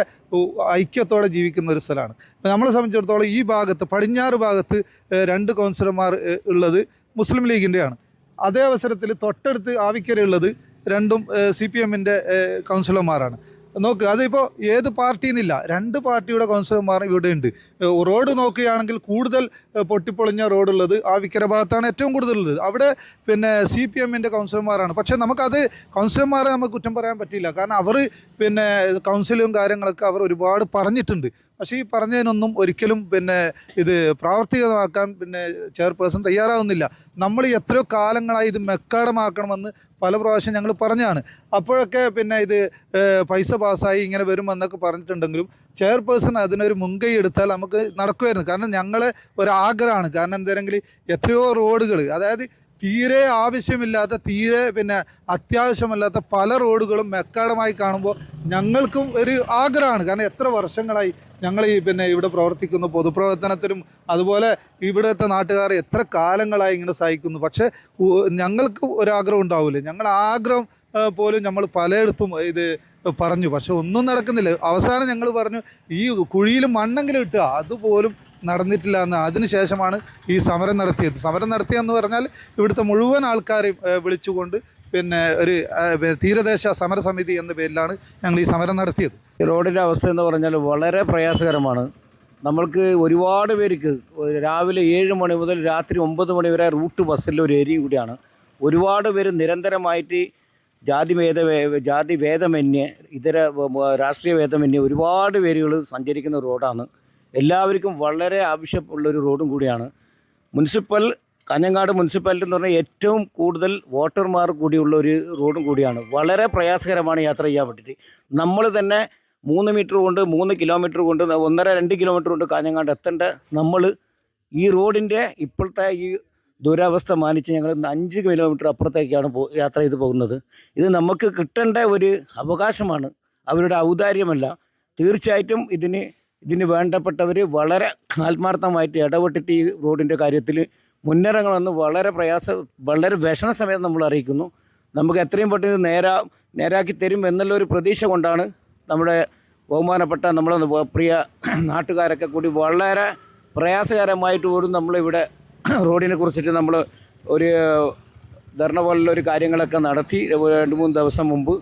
ഐക്യത്തോടെ ജീവിക്കുന്ന ഒരു സ്ഥലമാണ്. ഇപ്പം നമ്മളെ സംബന്ധിച്ചിടത്തോളം ഈ ഭാഗത്ത് പടിഞ്ഞാറ് ഭാഗത്ത് രണ്ട് കൗൺസിലർമാർ ഉള്ളത് മുസ്ലിം ലീഗിന്റെയാണ്. അതേ അവസരത്തിൽ തൊട്ടടുത്ത് ആവിക്കര ഉള്ളത് രണ്ടും സി പി എമ്മിന്റെ കൗൺസിലർമാരാണ്. നോക്ക് അതിപ്പോൾ ഏത് പാർട്ടി എന്നില്ല രണ്ട് പാർട്ടിയുടെ കൗൺസിലർമാർ ഇവിടെ ഉണ്ട് റോഡ് നോക്കുകയാണെങ്കിൽ കൂടുതൽ പൊട്ടിപ്പൊളിഞ്ഞ റോഡുള്ളത് ആ വിക്കര ഭാഗത്താണ് ഏറ്റവും കൂടുതലുള്ളത്. അവിടെ പിന്നെ സി പി എമ്മിന്റെ കൗൺസിലർമാരാണ്. പക്ഷേ നമുക്കത് കൗൺസിലർമാരെ നമുക്ക് കുറ്റം പറയാൻ പറ്റില്ല കാരണം അവർ പിന്നെ കൗൺസിലും കാര്യങ്ങളൊക്കെ അവർ ഒരുപാട് പറഞ്ഞിട്ടുണ്ട്. പക്ഷേ ഈ പറഞ്ഞതിനൊന്നും ഒരിക്കലും പിന്നെ ഇത് പ്രാവർത്തികമാക്കാൻ പിന്നെ ചെയർപേഴ്സൺ തയ്യാറാവുന്നില്ല. നമ്മൾ എത്രയോ കാലങ്ങളായി ഇത് മെക്കാടമാക്കണമെന്ന് പല പ്രാവശ്യം ഞങ്ങൾ പറഞ്ഞാണ് അപ്പോഴൊക്കെ പിന്നെ ഇത് പൈസ പാസ്സായി ഇങ്ങനെ വരുമെന്നൊക്കെ പറഞ്ഞിട്ടുണ്ടെങ്കിലും ചെയർപേഴ്സൺ അതിനൊരു മുൻകൈ എടുത്താൽ നമുക്ക് നടക്കുമായിരുന്നു. കാരണം ഞങ്ങളെ ഒരാഗ്രഹമാണ്. കാരണം എന്തെങ്കിലും എത്രയോ റോഡുകൾ അതായത് തീരെ ആവശ്യമില്ലാത്ത തീരെ പിന്നെ അത്യാവശ്യമല്ലാത്ത പല റോഡുകളും മെക്കാടമായി കാണുമ്പോൾ ഞങ്ങൾക്കും ഒരു ആഗ്രഹമാണ്. കാരണം എത്ര വർഷങ്ങളായി ഞങ്ങൾ ഈ പിന്നെ ഇവിടെ പ്രവർത്തിക്കുന്നു പൊതുപ്രവർത്തനത്തിനും അതുപോലെ ഇവിടുത്തെ നാട്ടുകാർ എത്ര കാലങ്ങളായി ഇങ്ങനെ സഹിക്കുന്നു. പക്ഷേ ഞങ്ങൾക്ക് ഒരാഗ്രഹം ഉണ്ടാവില്ല. ഞങ്ങൾ ആഗ്രഹം പോലും നമ്മൾ പലയിടത്തും ഇത് പറഞ്ഞു. പക്ഷെ ഒന്നും നടക്കുന്നില്ല. അവസാനം ഞങ്ങൾ പറഞ്ഞു ഈ കുഴിയിൽ മണ്ണെങ്കിലും ഇട്ടുക അതുപോലും നടന്നിട്ടില്ല എന്ന്. അതിനുശേഷമാണ് ഈ സമരം നടത്തിയത്. സമരം നടത്തിയെന്ന് പറഞ്ഞാൽ ഇവിടുത്തെ മുഴുവൻ ആൾക്കാരെയും വിളിച്ചുകൊണ്ട് പിന്നെ ഒരു തീരദേശ സമരസമിതി എന്ന പേരിലാണ് ഞങ്ങൾ ഈ സമരം നടത്തിയത്. റോഡിന്റെ അവസ്ഥ എന്ന് പറഞ്ഞാൽ വളരെ പ്രയാസകരമാണ്. നമ്മൾക്ക് ഒരുപാട് പേർക്ക് രാവിലെ ഏഴ് മണി മുതൽ രാത്രി ഒമ്പത് മണി വരെ റൂട്ട് ബസ്സിലെ ഒരു ഏരിയ കൂടിയാണ്. ഒരുപാട് പേര് നിരന്തരമായിട്ട് ജാതി ഭേദ ജാതി ഭേദമന്യേ ഇതര രാഷ്ട്രീയ ഭേദമന്യേ ഒരുപാട് പേരുകൾ സഞ്ചരിക്കുന്ന റോഡാണ്. എല്ലാവർക്കും വളരെ ആവശ്യമുള്ളൊരു റോഡും കൂടിയാണ്. മുനിസിപ്പൽ കാഞ്ഞങ്ങാട് മുനിസിപ്പാലിറ്റി എന്ന് പറഞ്ഞാൽ ഏറ്റവും കൂടുതൽ വോട്ടർമാർ കൂടിയുള്ള ഒരു റോഡും കൂടിയാണ്. വളരെ പ്രയാസകരമാണ് യാത്ര ചെയ്യാൻ വേണ്ടിയിട്ട്. നമ്മൾ തന്നെ മൂന്ന് മീറ്റർ കൊണ്ട് മൂന്ന് കിലോമീറ്റർ കൊണ്ട് ഒന്നര രണ്ട് കിലോമീറ്റർ കൊണ്ട് കാഞ്ഞങ്ങാട് എത്തേണ്ട നമ്മൾ ഈ റോഡിന്റെ ഇപ്പോഴത്തെ ഈ ദുരവസ്ഥ മാനിച്ച് ഞങ്ങൾ അഞ്ച് കിലോമീറ്റർ അപ്പുറത്തേക്കാണ് പോ യാത്ര ചെയ്ത് പോകുന്നത്. ഇത് നമുക്ക് കിട്ടേണ്ട ഒരു അവകാശമാണ്. അവരുടെ ഔദാര്യമല്ല. തീർച്ചയായിട്ടും ഇതിന് ഇതിന് വേണ്ടപ്പെട്ടവർ വളരെ ആത്മാർത്ഥമായിട്ട് ഇടപെട്ടിട്ട് ഈ റോഡിന്റെ കാര്യത്തിൽ മുന്നേറണമെന്ന് വളരെ പ്രയാസ വളരെ വിഷമ സമയത്ത് നമ്മൾ അറിയിക്കുന്നു. നമുക്ക് എത്രയും പെട്ടെന്ന് നേരാ നേരാക്കി തരും എന്നുള്ള ഒരു പ്രതീക്ഷ കൊണ്ടാണ് നമ്മുടെ ബഹുമാനപ്പെട്ട നമ്മളെ പ്രിയ നാട്ടുകാരൊക്കെ കൂടി വളരെ പ്രയാസകരമായിട്ട് പോലും നമ്മളിവിടെ റോഡിനെ കുറിച്ചിട്ട് നമ്മൾ ഒരു ധർണ പോലുള്ള ഒരു കാര്യങ്ങളൊക്കെ നടത്തി രണ്ട് മൂന്ന് ദിവസം മുമ്പ്.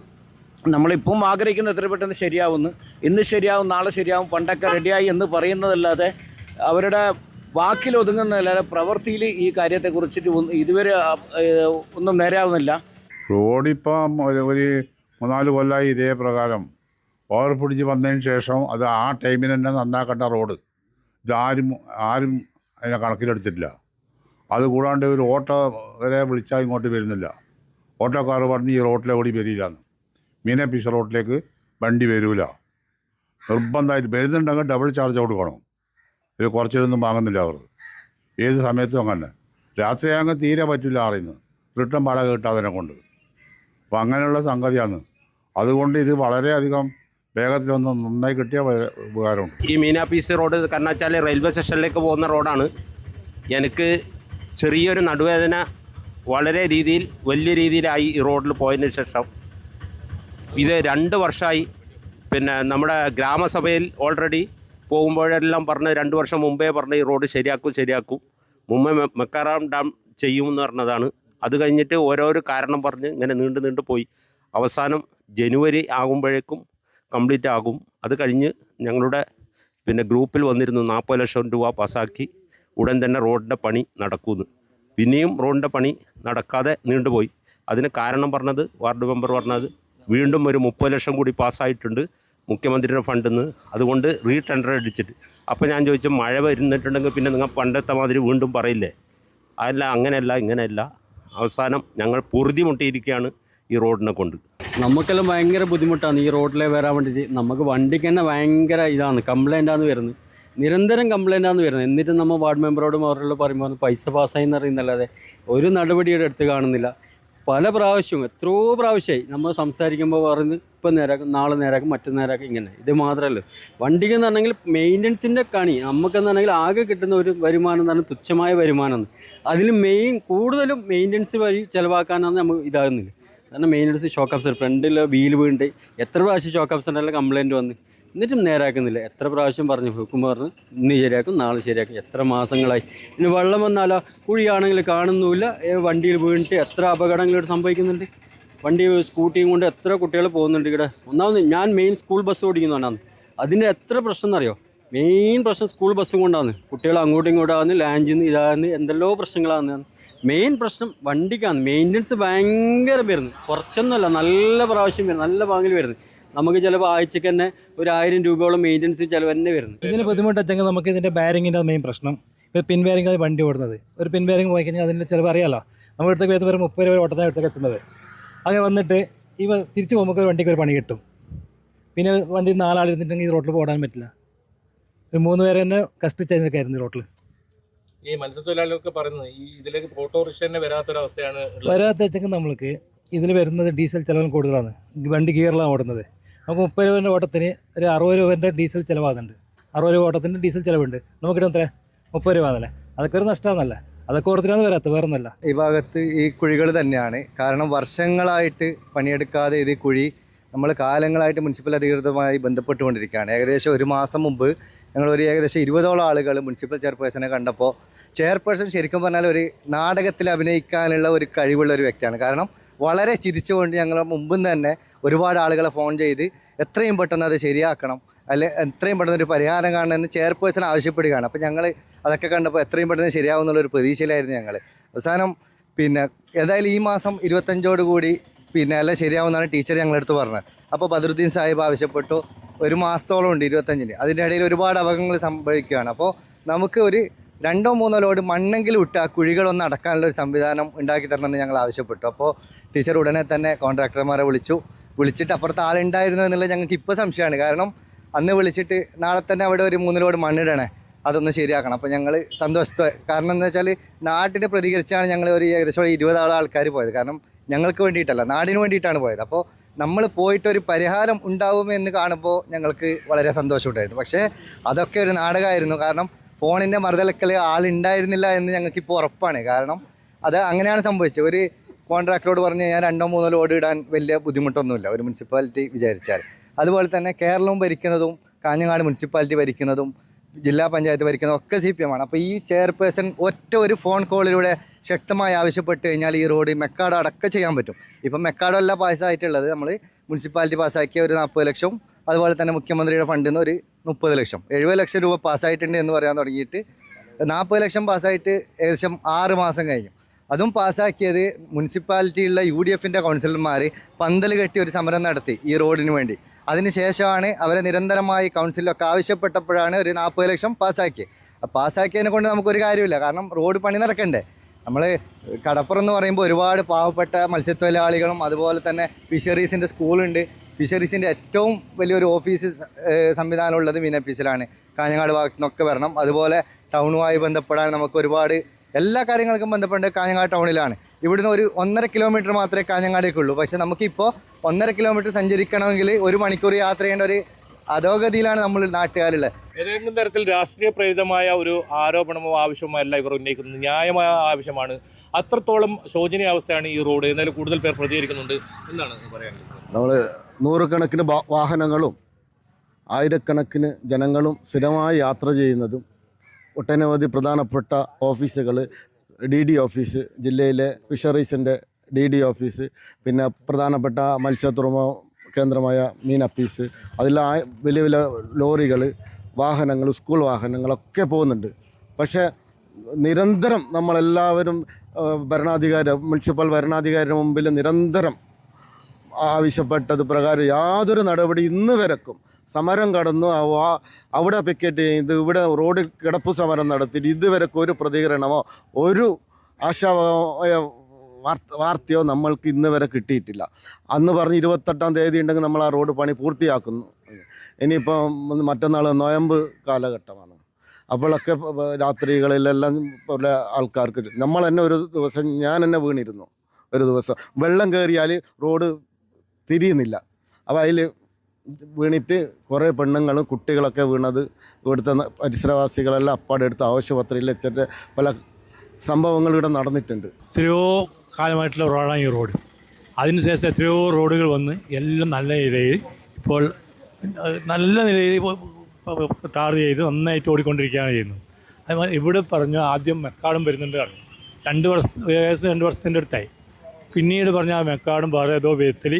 നമ്മളിപ്പം ആഗ്രഹിക്കുന്ന എത്ര പെട്ടെന്ന് ശരിയാവുന്നു. ഇന്ന് ശരിയാവും നാളെ ശരിയാവും പണ്ടൊക്കെ റെഡിയായി എന്ന് പറയുന്നതല്ലാതെ അവരുടെ വാക്കിൽ ഒതുങ്ങുന്നതല്ലാതെ പ്രവൃത്തിയിൽ ഈ കാര്യത്തെക്കുറിച്ചിട്ട് ഇതുവരെ ഒന്നും നേരാവുന്നില്ല. റോഡിപ്പം ഒരു മൂന്നാൽ കൊല്ലമായി ഇതേ പ്രകാരം. ഓവർ പിടിച്ച് വന്നതിന് ശേഷം അത് ആ ടൈമിന് തന്നെ നന്നാക്കേണ്ട റോഡ്. ഇതാരും ആരും അതിനെ കണക്കിലെടുത്തിട്ടില്ല. അതുകൂടാണ്ട് ഒരു ഓട്ടോ വരെ വിളിച്ചാൽ ഇങ്ങോട്ട് വരുന്നില്ല. ഓട്ടോക്കാർ പറഞ്ഞ് ഈ റോട്ടിലെ ഓടി വരില്ലാന്ന്. മീനെ പിശ റോട്ടിലേക്ക് വണ്ടി വരൂല. നിർബന്ധമായിട്ട് വരുന്നുണ്ടെങ്കിൽ ഡബിൾ ചാർജ് കൊടുക്കണം. ഇത് കുറച്ചിലൊന്നും വാങ്ങുന്നില്ല അവർ. ഏത് സമയത്തും അങ്ങനെ. രാത്രിയാകുമ്പോൾ തീരെ പറ്റില്ല അറിയുന്നു. റിട്ടേൺ വാടക കിട്ടാതിനെ കൊണ്ട്. അപ്പം അങ്ങനെയുള്ള സംഗതിയാണ്. അതുകൊണ്ട് ഇത് വളരെയധികം വേഗത്തിലൊന്ന് നന്നായി കിട്ടിയ ഉപകാരമുണ്ട്. ഈ മീനാപ്പീസ് റോഡ് കർണാച്ചാലി റെയിൽവേ സ്റ്റേഷനിലേക്ക് പോകുന്ന റോഡാണ്. എനിക്ക് ചെറിയൊരു നടുവേദന വളരെ രീതിയിൽ വലിയ രീതിയിലായി ഈ റോഡിൽ പോയതിന് ശേഷം. ഇത് രണ്ട് വർഷമായി പിന്നെ നമ്മുടെ ഗ്രാമസഭയിൽ ഓൾറെഡി പോകുമ്പോഴെല്ലാം പറഞ്ഞ് രണ്ട് വർഷം മുമ്പേ പറഞ്ഞ് ഈ റോഡ് ശരിയാക്കും ശരിയാക്കും. മുമ്പേ മെക്കാറാം ഡാം ചെയ്യുമെന്ന് പറഞ്ഞതാണ്. അത് കഴിഞ്ഞിട്ട് ഓരോരോ കാരണം പറഞ്ഞ് ഇങ്ങനെ നീണ്ടു നീണ്ടു പോയി. അവസാനം ജനുവരി ആകുമ്പോഴേക്കും കംപ്ലീറ്റ് ആകും. അത് കഴിഞ്ഞ് ഞങ്ങളുടെ പിന്നെ ഗ്രൂപ്പിൽ വന്നിരുന്നു നാൽപ്പത് ലക്ഷം രൂപ പാസ്സാക്കി ഉടൻ തന്നെ റോഡിന്റെ പണി നടക്കുമെന്ന്. പിന്നെയും റോഡിന്റെ പണി നടക്കാതെ നീണ്ടുപോയി അതിന് കാരണം പറഞ്ഞത് വാർഡ് മെമ്പർ പറഞ്ഞത് വീണ്ടും ഒരു മുപ്പത് ലക്ഷം കൂടി പാസ്സായിട്ടുണ്ട്. മുഖ്യമന്ത്രിയുടെ ഫണ്ടിൽ നിന്ന് അതുകൊണ്ട് റീ ടെൻഡർ അടിച്ചിട്ട്. അപ്പോൾ ഞാൻ ചോദിച്ചു മഴ വരുന്നിട്ടുണ്ടെങ്കിൽ പിന്നെ നിങ്ങൾ പണ്ടത്തെ മാതിരി വീണ്ടും പറയില്ലേ? അല്ല അങ്ങനെയല്ല ഇങ്ങനെയല്ല. അവസാനം ഞങ്ങൾ പൊറുതി മുട്ടിയിരിക്കുകയാണ് ഈ റോഡിനെ കൊണ്ട്. നമുക്കെല്ലാം ഭയങ്കര ബുദ്ധിമുട്ടാണ് ഈ റോഡിലെ വരാൻ വേണ്ടിയിട്ട്. നമുക്ക് വണ്ടിക്ക് തന്നെ ഭയങ്കര ഇതാണ് കംപ്ലൈന്റാണ് വരുന്നത്. നിരന്തരം കംപ്ലൈന്റാണ് വരുന്നത്. എന്നിട്ട് നമ്മൾ വാർഡ് മെമ്പറോടും അവരോട് പറയുമ്പോൾ പൈസ പാസ്സായി എന്ന് അറിയുന്നല്ലാതെ ഒരു നടപടിയുടെ അടുത്ത് കാണുന്നില്ല. പല പ്രാവശ്യവും എത്രയോ പ്രാവശ്യമായി നമ്മൾ സംസാരിക്കുമ്പോൾ പറയുന്നത് ഇപ്പം നേരാക്കും നാളെ നേരാക്കും മറ്റു നേരാക്കും ഇങ്ങനെ. ഇത് മാത്രമല്ല വണ്ടിക്ക് എന്ന് പറഞ്ഞെങ്കിൽ മെയിന്റനൻസിന്റെ കണി നമുക്കെന്ന് പറഞ്ഞെങ്കിൽ ആകെ കിട്ടുന്ന ഒരു വരുമാനം എന്ന് പറഞ്ഞാൽ തുച്ഛമായ വരുമാനമാണ്. അതിൽ മെയിൻ കൂടുതലും മെയിന്റനൻസ് വഴി ചിലവാക്കാനാണ് നമുക്ക് ഇതാകുന്നില്ല കാരണം മെയിന്റനൻസ് ഷോക്ക് അബ്സർ ഫ്രണ്ടിൽ വീൽ വീണിട്ട് എത്ര പ്രാവശ്യം ഷോക്ക് അബ്സറിന്റെ കംപ്ലയിന്റ് വന്ന്? എന്നിട്ടും നേരാക്കുന്നില്ല. എത്ര പ്രാവശ്യം പറഞ്ഞു ഹുക്കും പറഞ്ഞു ഇന്ന് ശരിയാക്കും നാളെ ശരിയാക്കും. എത്ര മാസങ്ങളായി. ഇനി വെള്ളം വന്നാലോ? കുഴിയാണെങ്കിൽ കാണുന്നുമില്ല. വണ്ടിയിൽ വീണിട്ട് എത്ര അപകടങ്ങൾ സംഭവിക്കുന്നുണ്ട്? വണ്ടി സ്കൂട്ടിയും കൊണ്ട് എത്ര കുട്ടികൾ പോകുന്നുണ്ട് ഇവിടെ? ഒന്നാമത് ഞാൻ മെയിൻ സ്കൂൾ ബസ് ഓടിക്കുന്നതാണ് അതിന്റെ എത്ര പ്രശ്നം എന്നറിയോ? മെയിൻ പ്രശ്നം സ്കൂൾ ബസ്സും കൊണ്ടാണ്. കുട്ടികൾ അങ്ങോട്ടും ഇങ്ങോട്ടും ആകുന്നു നിന്ന് ഇതാകുന്നു എന്തെല്ലോ പ്രശ്നങ്ങളാണ്. മെയിൻ പ്രശ്നം വണ്ടിക്കാണ്. മെയിന്റനൻസ് ഭയങ്കര വരുന്നു കുറച്ചൊന്നുമല്ല നല്ല പ്രാവശ്യം വരുന്നു നല്ല പാങ്ങിൽ വരുന്നു. നമുക്ക് ചിലപ്പോൾ ആഴ്ചക്ക് തന്നെ ഒരു ആയിരം രൂപയോളം മെയിന്റനൻസ് ചിലവ് തന്നെ വരുന്നത് ഇതിന് ബുദ്ധിമുട്ട് വെച്ചെങ്കിൽ നമുക്ക് ഇതിന്റെ ബാരിങ്ങിന്റെ മെയിൻ പ്രശ്നം. ഇപ്പോൾ പിൻ ബാരിങ് അത് വണ്ടി ഓടുന്നത്. ഒരു പിൻ ബാരിങ് പോയി കഴിഞ്ഞാൽ അതിന്റെ ചിലവ് അറിയാമല്ലോ നമ്മൾ അടുത്തേക്ക് വരുന്ന വരെ മുപ്പത് രൂപ ഓട്ടത്തിന് അടുത്തേക്ക് എത്തുന്നത്. അങ്ങനെ വന്നിട്ട് ഇവ തിരിച്ച് പോകുമ്പോൾ ഒരു വണ്ടിക്ക് ഒരു പണി കിട്ടും. പിന്നെ വണ്ടി നാലാളിരുന്നിട്ടുണ്ടെങ്കിൽ ഈ റോട്ടിൽ ഓടാൻ പറ്റില്ല. ഒരു മൂന്ന് പേരെ തന്നെ കഷ്ടിച്ചായിരുന്നു റോട്ടിൽ ഈ മത്സ്യത്തൊഴിലാളികൾക്ക് പറയുന്നത് ഈ ഇതിലേക്ക് ഓട്ടോറിക്ഷ തന്നെ വരാത്തൊരവസ്ഥയാണ്. വരാത്ത വെച്ചെങ്കിൽ നമ്മൾക്ക് ഇതിൽ വരുന്നത് ഡീസൽ ചിലവ് കൂടുതലാണ്. വണ്ടി ഗിയറിലാണ് ഓടുന്നത്. നമുക്ക് മുപ്പത് രൂപേന്റെ ഓട്ടത്തിന് ഒരു അറുപത് രൂപേന്റെ ഡീസൽ ചിലവാകുന്നുണ്ട്. അറുപത് രൂപ ഓട്ടത്തിന്റെ ഡീസൽ ചിലവുണ്ട്. നമുക്കിവിടെ എത്ര? മുപ്പത് രൂപ ആണല്ലേ? അതൊക്കെ ഒരു നഷ്ടമാണെന്നല്ല. അതൊക്കെ ഓർത്തിനാണ് വരാത്ത വേറെ ഒന്നല്ല ഈ ഭാഗത്ത് ഈ കുഴികൾ തന്നെയാണ്. കാരണം വർഷങ്ങളായിട്ട് പണിയെടുക്കാതെ ഇത് കുഴി നമ്മൾ കാലങ്ങളായിട്ട് മുനിസിപ്പൽ അധികൃതമായി ബന്ധപ്പെട്ടുകൊണ്ടിരിക്കുകയാണ്. ഏകദേശം ഒരു മാസം മുമ്പ് ഞങ്ങൾ ഒരു ഏകദേശം ഇരുപതോളം ആളുകൾ മുനിസിപ്പൽ ചെയർപേഴ്സണെ കണ്ടപ്പോൾ ചെയർപേഴ്സൺ ശരിക്കും പറഞ്ഞാൽ ഒരു നാടകത്തിൽ അഭിനയിക്കാനുള്ള ഒരു കഴിവുള്ള ഒരു വ്യക്തിയാണ്. കാരണം വളരെ ചിരിച്ചുകൊണ്ട് ഞങ്ങൾ മുമ്പും തന്നെ ഒരുപാട് ആളുകളെ ഫോൺ ചെയ്ത് എത്രയും പെട്ടെന്ന് അത് ശരിയാക്കണം. അല്ലെ എത്രയും പെട്ടെന്ന് ഒരു പരിഹാരം കാണണമെന്ന് ചെയർപേഴ്സൺ ആവശ്യപ്പെടുകയാണ്. അപ്പോൾ ഞങ്ങൾ അതൊക്കെ കണ്ടപ്പോൾ എത്രയും പെട്ടെന്ന് ശരിയാവും എന്നുള്ളൊരു പ്രതീക്ഷയിലായിരുന്നു ഞങ്ങൾ അവസാനം പിന്നെ ഏതായാലും ഈ മാസം ഇരുപത്തഞ്ചോട് കൂടി പിന്നെ എല്ലാം ശരിയാവുമെന്നാണ് ടീച്ചർ ഞങ്ങളടുത്ത് പറഞ്ഞത്. അപ്പോൾ ബദറുദ്ദീൻ സാഹിബ് ആവശ്യപ്പെട്ടു. ഒരു മാസത്തോളം ഉണ്ട് ഇരുപത്തഞ്ചിന്. അതിന്റെ ഇടയിൽ ഒരുപാട് അപകടങ്ങൾ സംഭവിക്കുകയാണ്. അപ്പോൾ നമുക്ക് ഒരു രണ്ടോ മൂന്നോ ലോഡ് മണ്ണെങ്കിലും ഇട്ട് ആ കുഴികളൊന്ന് അടക്കാനുള്ള ഒരു സംവിധാനം ഉണ്ടാക്കി തരണമെന്ന് ഞങ്ങൾ ആവശ്യപ്പെട്ടു. അപ്പോൾ ടീച്ചർ ഉടനെ തന്നെ കോൺട്രാക്ടർമാരെ വിളിച്ചു. വിളിച്ചിട്ട് അപ്പുറത്ത് ആളുണ്ടായിരുന്നു എന്നുള്ളത് ഞങ്ങൾക്ക് ഇപ്പോൾ സംശയമാണ്. കാരണം അന്ന് വിളിച്ചിട്ട് നാളെ തന്നെ അവിടെ ഒരു മൂന്ന് ലോഡ് മണ്ണിടണേ. അതൊന്ന് ശരിയാക്കണം. അപ്പോൾ ഞങ്ങൾ സന്തോഷത്തെ കാരണം എന്താ വെച്ചാൽ നാട്ടിനെ പ്രതികരിച്ചാണ് ഞങ്ങൾ ഒരു ഏകദേശം ഇരുപതാളം ആൾക്കാർ പോയത്. കാരണം ഞങ്ങൾക്ക് വേണ്ടിയിട്ടല്ല നാടിന് വേണ്ടിയിട്ടാണ് പോയത്. അപ്പോൾ നമ്മൾ പോയിട്ട് ഒരു പരിഹാരം ഉണ്ടാവുമെന്ന് കാണുമ്പോൾ ഞങ്ങൾക്ക് വളരെ സന്തോഷമുണ്ടായിരുന്നു. പക്ഷേ അതൊക്കെ ഒരു നാടകമായിരുന്നു. കാരണം ഫോണിന്റെ മറുതലക്കൽ ആളുണ്ടായിരുന്നില്ല എന്ന് ഞങ്ങൾക്ക് ഞങ്ങൾക്കിപ്പോൾ ഉറപ്പാണ്. കാരണം അത് അങ്ങനെയാണ് സംഭവിച്ചത്. ഒരു കോൺട്രാക്ടറോട് പറഞ്ഞ് ഞാൻ രണ്ടോ മൂന്നോ ലോഡ് ഇടാൻ വലിയ ബുദ്ധിമുട്ടൊന്നുമില്ല. ഒരു മുനിസിപ്പാലിറ്റി വിചാരിച്ചാൽ. അതുപോലെ തന്നെ കേരളവും ഭരിക്കുന്നതും കാഞ്ഞങ്ങാട് മുനിസിപ്പാലിറ്റി ഭരിക്കുന്നതും ജില്ലാ പഞ്ചായത്ത് ഭരിക്കുന്നതും ഒക്കെ സി പി എമ്മാണ് അപ്പോൾ ഈ ചെയർപേഴ്സൺ ഒറ്റ ഒരു ഫോൺ കോളിലൂടെ ശക്തമായി ആവശ്യപ്പെട്ട് കഴിഞ്ഞാൽ ഈ റോഡ് മെക്കാട് അടക്കം ചെയ്യാൻ പറ്റും. ഇപ്പം മെക്കാടല്ല പാസ്സായിട്ടുള്ളത് നമ്മൾ മുനിസിപ്പാലിറ്റി പാസ്സാക്കിയ ഒരു നാൽപ്പത് ലക്ഷം അതുപോലെ തന്നെ മുഖ്യമന്ത്രിയുടെ ഫണ്ടിൽ നിന്ന് ഒരു മുപ്പത് ലക്ഷം. എഴുപത് ലക്ഷം രൂപ പാസ്സായിട്ടുണ്ട് എന്ന് പറയാൻ തുടങ്ങിയിട്ട് നാൽപ്പത് ലക്ഷം പാസ്സായിട്ട് ഏകദേശം ആറ് മാസം കഴിഞ്ഞു. അതും പാസ്സാക്കിയത് മുനിസിപ്പാലിറ്റിയുള്ള യു ഡി എഫിന്റെ കൗൺസിലർമാർ പന്തൽ കെട്ടി ഒരു സമരം നടത്തി ഈ റോഡിന് വേണ്ടി. അതിനുശേഷമാണ് അവരെ നിരന്തരമായി കൗൺസിലൊക്കെ ആവശ്യപ്പെട്ടപ്പോഴാണ് ഒരു നാൽപ്പത് ലക്ഷം പാസ്സാക്കിയത്. പാസ്സാക്കിയതിനെ കൊണ്ട് നമുക്കൊരു കാര്യമില്ല. കാരണം റോഡ് പണി നടക്കണ്ടേ. നമ്മൾ കടപ്പുറം എന്ന് പറയുമ്പോൾ ഒരുപാട് പാവപ്പെട്ട മത്സ്യത്തൊഴിലാളികളും അതുപോലെ തന്നെ ഫിഷറീസിന്റെ സ്കൂളുണ്ട്. ഫിഷറീസിന്റെ ഏറ്റവും വലിയൊരു ഓഫീസ് സംവിധാനമുള്ളത് മീനപ്പീസിലാണ് കാഞ്ഞങ്ങാട് ഭാഗത്തു നിന്നൊക്കെ വരണം. അതുപോലെ ടൗണുമായി ബന്ധപ്പെടാൻ നമുക്ക് ഒരുപാട് എല്ലാ കാര്യങ്ങൾക്കും ബന്ധപ്പെട്ട് കാഞ്ഞങ്ങാട് ടൗണിലാണ്. ഇവിടുന്ന് ഒരു ഒന്നര കിലോമീറ്റർ മാത്രമേ കാഞ്ഞങ്ങാടേക്കുള്ളൂ. പക്ഷേ നമുക്കിപ്പോൾ ഒന്നര കിലോമീറ്റർ സഞ്ചരിക്കണമെങ്കിൽ ഒരു മണിക്കൂർ യാത്ര ചെയ്യേണ്ട ഒരു അധോഗതിയിലാണ് നമ്മൾ നാട്ടുകാരുള്ളത്. ഏതെങ്കിലും തരത്തിൽ രാഷ്ട്രീയ പ്രേരിതമായ ഒരു ആരോപണമോ ആവശ്യമോ അല്ല ഇവർ ഉന്നയിക്കുന്നത്. ന്യായമായ ആവശ്യമാണ്. അത്രത്തോളം ശോചനീയ അവസ്ഥയാണ് ഈ റോഡ്. എന്നാലും കൂടുതൽ പേർ പ്രതികരിക്കുന്നുണ്ട്. എന്നാണ് പറയാൻ നമ്മൾ നൂറുകണക്കിന് വാഹനങ്ങളും ആയിരക്കണക്കിന് ജനങ്ങളും സ്ഥിരമായി യാത്ര ചെയ്യുന്നതും ഒട്ടനവധി പ്രധാനപ്പെട്ട ഓഫീസുകൾ ഡി ഡി ഓഫീസ് ജില്ലയിലെ ഫിഷറീസിന്റെ ഡി ഡി ഓഫീസ് പിന്നെ പ്രധാനപ്പെട്ട മത്സ്യത്തുറമ കേന്ദ്രമായ മീൻ അപ്പീസ് അതിൽ വലിയ വലിയ ലോറികൾ വാഹനങ്ങൾ സ്കൂൾ വാഹനങ്ങളൊക്കെ പോകുന്നുണ്ട്. പക്ഷേ നിരന്തരം നമ്മളെല്ലാവരും ഭരണാധികാരി മുനിസിപ്പൽ ഭരണാധികാരിയുടെ മുമ്പിൽ നിരന്തരം ആവശ്യപ്പെട്ടത് പ്രകാരം യാതൊരു നടപടി ഇന്ന് വരക്കും. സമരം കടന്നു അവിടെ പിക്കറ്റ് ചെയ്ത് ഇവിടെ റോഡിൽ കിടപ്പ് സമരം നടത്തി ഇതുവരെക്കും ഒരു പ്രതികരണമോ ഒരു ആശാവായ വാർത്തയോ നമ്മൾക്ക് ഇന്ന് വരെ കിട്ടിയിട്ടില്ല. അന്ന് പറഞ്ഞ് ഇരുപത്തെട്ടാം തീയതി ഉണ്ടെങ്കിൽ നമ്മൾ ആ റോഡ് പണി പൂർത്തിയാക്കുന്നു. ഇനിയിപ്പം മറ്റന്നാൾ നോയമ്പ് കാലഘട്ടമാണ്. അപ്പോഴൊക്കെ രാത്രികളിലെല്ലാം പല ആൾക്കാർക്ക് നമ്മൾ തന്നെ ഒരു ദിവസം ഞാൻ തന്നെ വീണിരുന്നു ഒരു ദിവസം. വെള്ളം കയറിയാൽ റോഡ് തിരിയുന്നില്ല. അപ്പോൾ അതിൽ വീണിട്ട് കുറേ പെണ്ണുങ്ങളും കുട്ടികളൊക്കെ വീണത് ഇവിടുത്തെ പരിസരവാസികളെല്ലാം അപ്പാടെടുത്ത് ആശുപത്രിയിൽ വെച്ചിട്ട് പല സംഭവങ്ങൾ ഇവിടെ നടന്നിട്ടുണ്ട്. എത്രയോ കാലമായിട്ടുള്ള റോഡാണ് ഈ റോഡ്. അതിനുശേഷം എത്രയോ റോഡുകൾ വന്ന് എല്ലാം നല്ല നിലയിൽ ഇപ്പോൾ നല്ല നിലയിൽ ടാർ ചെയ്ത് നന്നായിട്ട് ഓടിക്കൊണ്ടിരിക്കുകയാണ് ചെയ്യുന്നത്. അതുപോലെ ഇവിടെ പറഞ്ഞു ആദ്യം മെക്കാടും വരുന്നുണ്ട് പറഞ്ഞു. രണ്ട് വർഷം ഏകദേശം രണ്ട് വർഷത്തിന്റെ അടുത്തായി. പിന്നീട് പറഞ്ഞാൽ മെക്കാടും വേറെ ഏതോ വിധത്തിൽ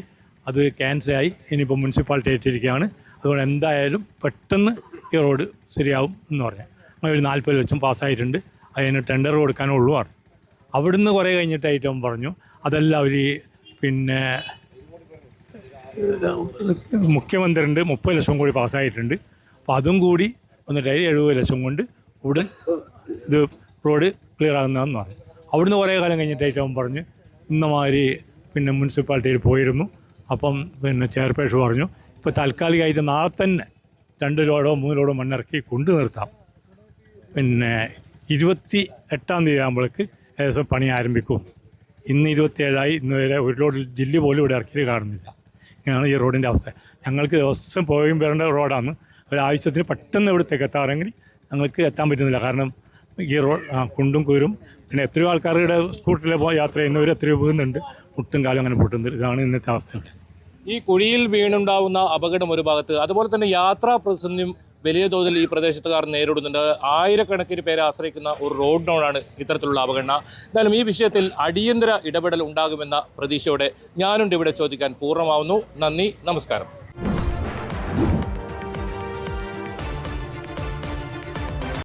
അത് ക്യാൻസലായി. ഇനിയിപ്പോൾ മുനിസിപ്പാലിറ്റി ഏറ്റിരിക്കുകയാണ് അതുകൊണ്ട് എന്തായാലും പെട്ടെന്ന് ഈ റോഡ് ശരിയാവും എന്ന് പറഞ്ഞു അങ്ങനെ ഒരു നാൽപ്പത് ലക്ഷം പാസ്സായിട്ടുണ്ട്. അതിന് ടെൻഡർ കൊടുക്കാനേ ഉള്ളൂ പറഞ്ഞു. അവിടുന്ന് കുറേ കഴിഞ്ഞിട്ടായിട്ട് അവൻ പറഞ്ഞു. അതല്ല അവർ പിന്നെ മുഖ്യമന്ത്രിയുണ്ട് മുപ്പത് ലക്ഷം കൂടി പാസ്സായിട്ടുണ്ട്. അപ്പോൾ അതും കൂടി വന്നിട്ട് എഴുപത് ലക്ഷം കൊണ്ട് ഉടൻ ഇത് റോഡ് ക്ലിയർ ആകുന്നതെന്ന് പറഞ്ഞു. അവിടുന്ന് കുറേ കാലം കഴിഞ്ഞിട്ടായിട്ട് അവൻ പറഞ്ഞു. ഇന്നമാതിരി പിന്നെ മുനിസിപ്പാലിറ്റിയിൽ പോയിരുന്നു. അപ്പം പിന്നെ ചെയർപേഴ്സ് പറഞ്ഞു ഇപ്പോൾ താൽക്കാലികമായിട്ട് നാളെ തന്നെ രണ്ട് ലോഡോ മൂന്ന് ലോഡോ മണ്ണിറക്കി കൊണ്ടു നിർത്താം. പിന്നെ ഇരുപത്തി എട്ടാം തീയതി ആകുമ്പോഴേക്ക് ഏകദേശം പണി ആരംഭിക്കും. ഇന്ന് ഇരുപത്തിയേഴായി ഇന്ന് വരെ ഒരു ലോഡ് ജില്ല പോലും ഇവിടെ ഇറക്കിയിട്ട് കാണുന്നില്ല. ഇങ്ങനെയാണ് ഈ റോഡിന്റെ അവസ്ഥ. ഞങ്ങൾക്ക് ദിവസം പോയും വരേണ്ട റോഡാണ്. ഒരാവശ്യത്തിന് പെട്ടെന്ന് ഇവിടത്തേക്ക് എത്താറെങ്കിൽ ഞങ്ങൾക്ക് എത്താൻ പറ്റുന്നില്ല. കാരണം ഈ റോഡ് കുണ്ടും കൂരും പിന്നെ എത്രയോ ആൾക്കാരുടെ സ്കൂട്ടറിൽ യാത്ര ചെയ്യുന്നവർ എത്രയോ വീഴുന്നുണ്ട് മുട്ടും കാലും അങ്ങനെ പൊട്ടുന്നുണ്ട്. ഇതാണ് ഇന്നത്തെ അവസ്ഥ ഇവിടെ. ഈ കുഴിയിൽ വീണുണ്ടാവുന്ന അപകടം ഒരു ഭാഗത്ത് അതുപോലെ തന്നെ യാത്രാ പ്രതിസന്ധിയും വലിയ തോതിൽ ഈ പ്രദേശത്തുകാർ നേരിടുന്നുണ്ട്. ആയിരക്കണക്കിന് പേരെ ആശ്രയിക്കുന്ന ഒരു റോഡ് റോഡിനോടാണ് ഇത്തരത്തിലുള്ള അവഗണന എന്തായാലും ഈ വിഷയത്തിൽ അടിയന്തര ഇടപെടൽ ഉണ്ടാകുമെന്ന പ്രതീക്ഷയോടെ ഞാനുണ്ട് ഇവിടെ ചോദിക്കാൻ പൂർണമാവുന്നു. നന്ദി നമസ്കാരം.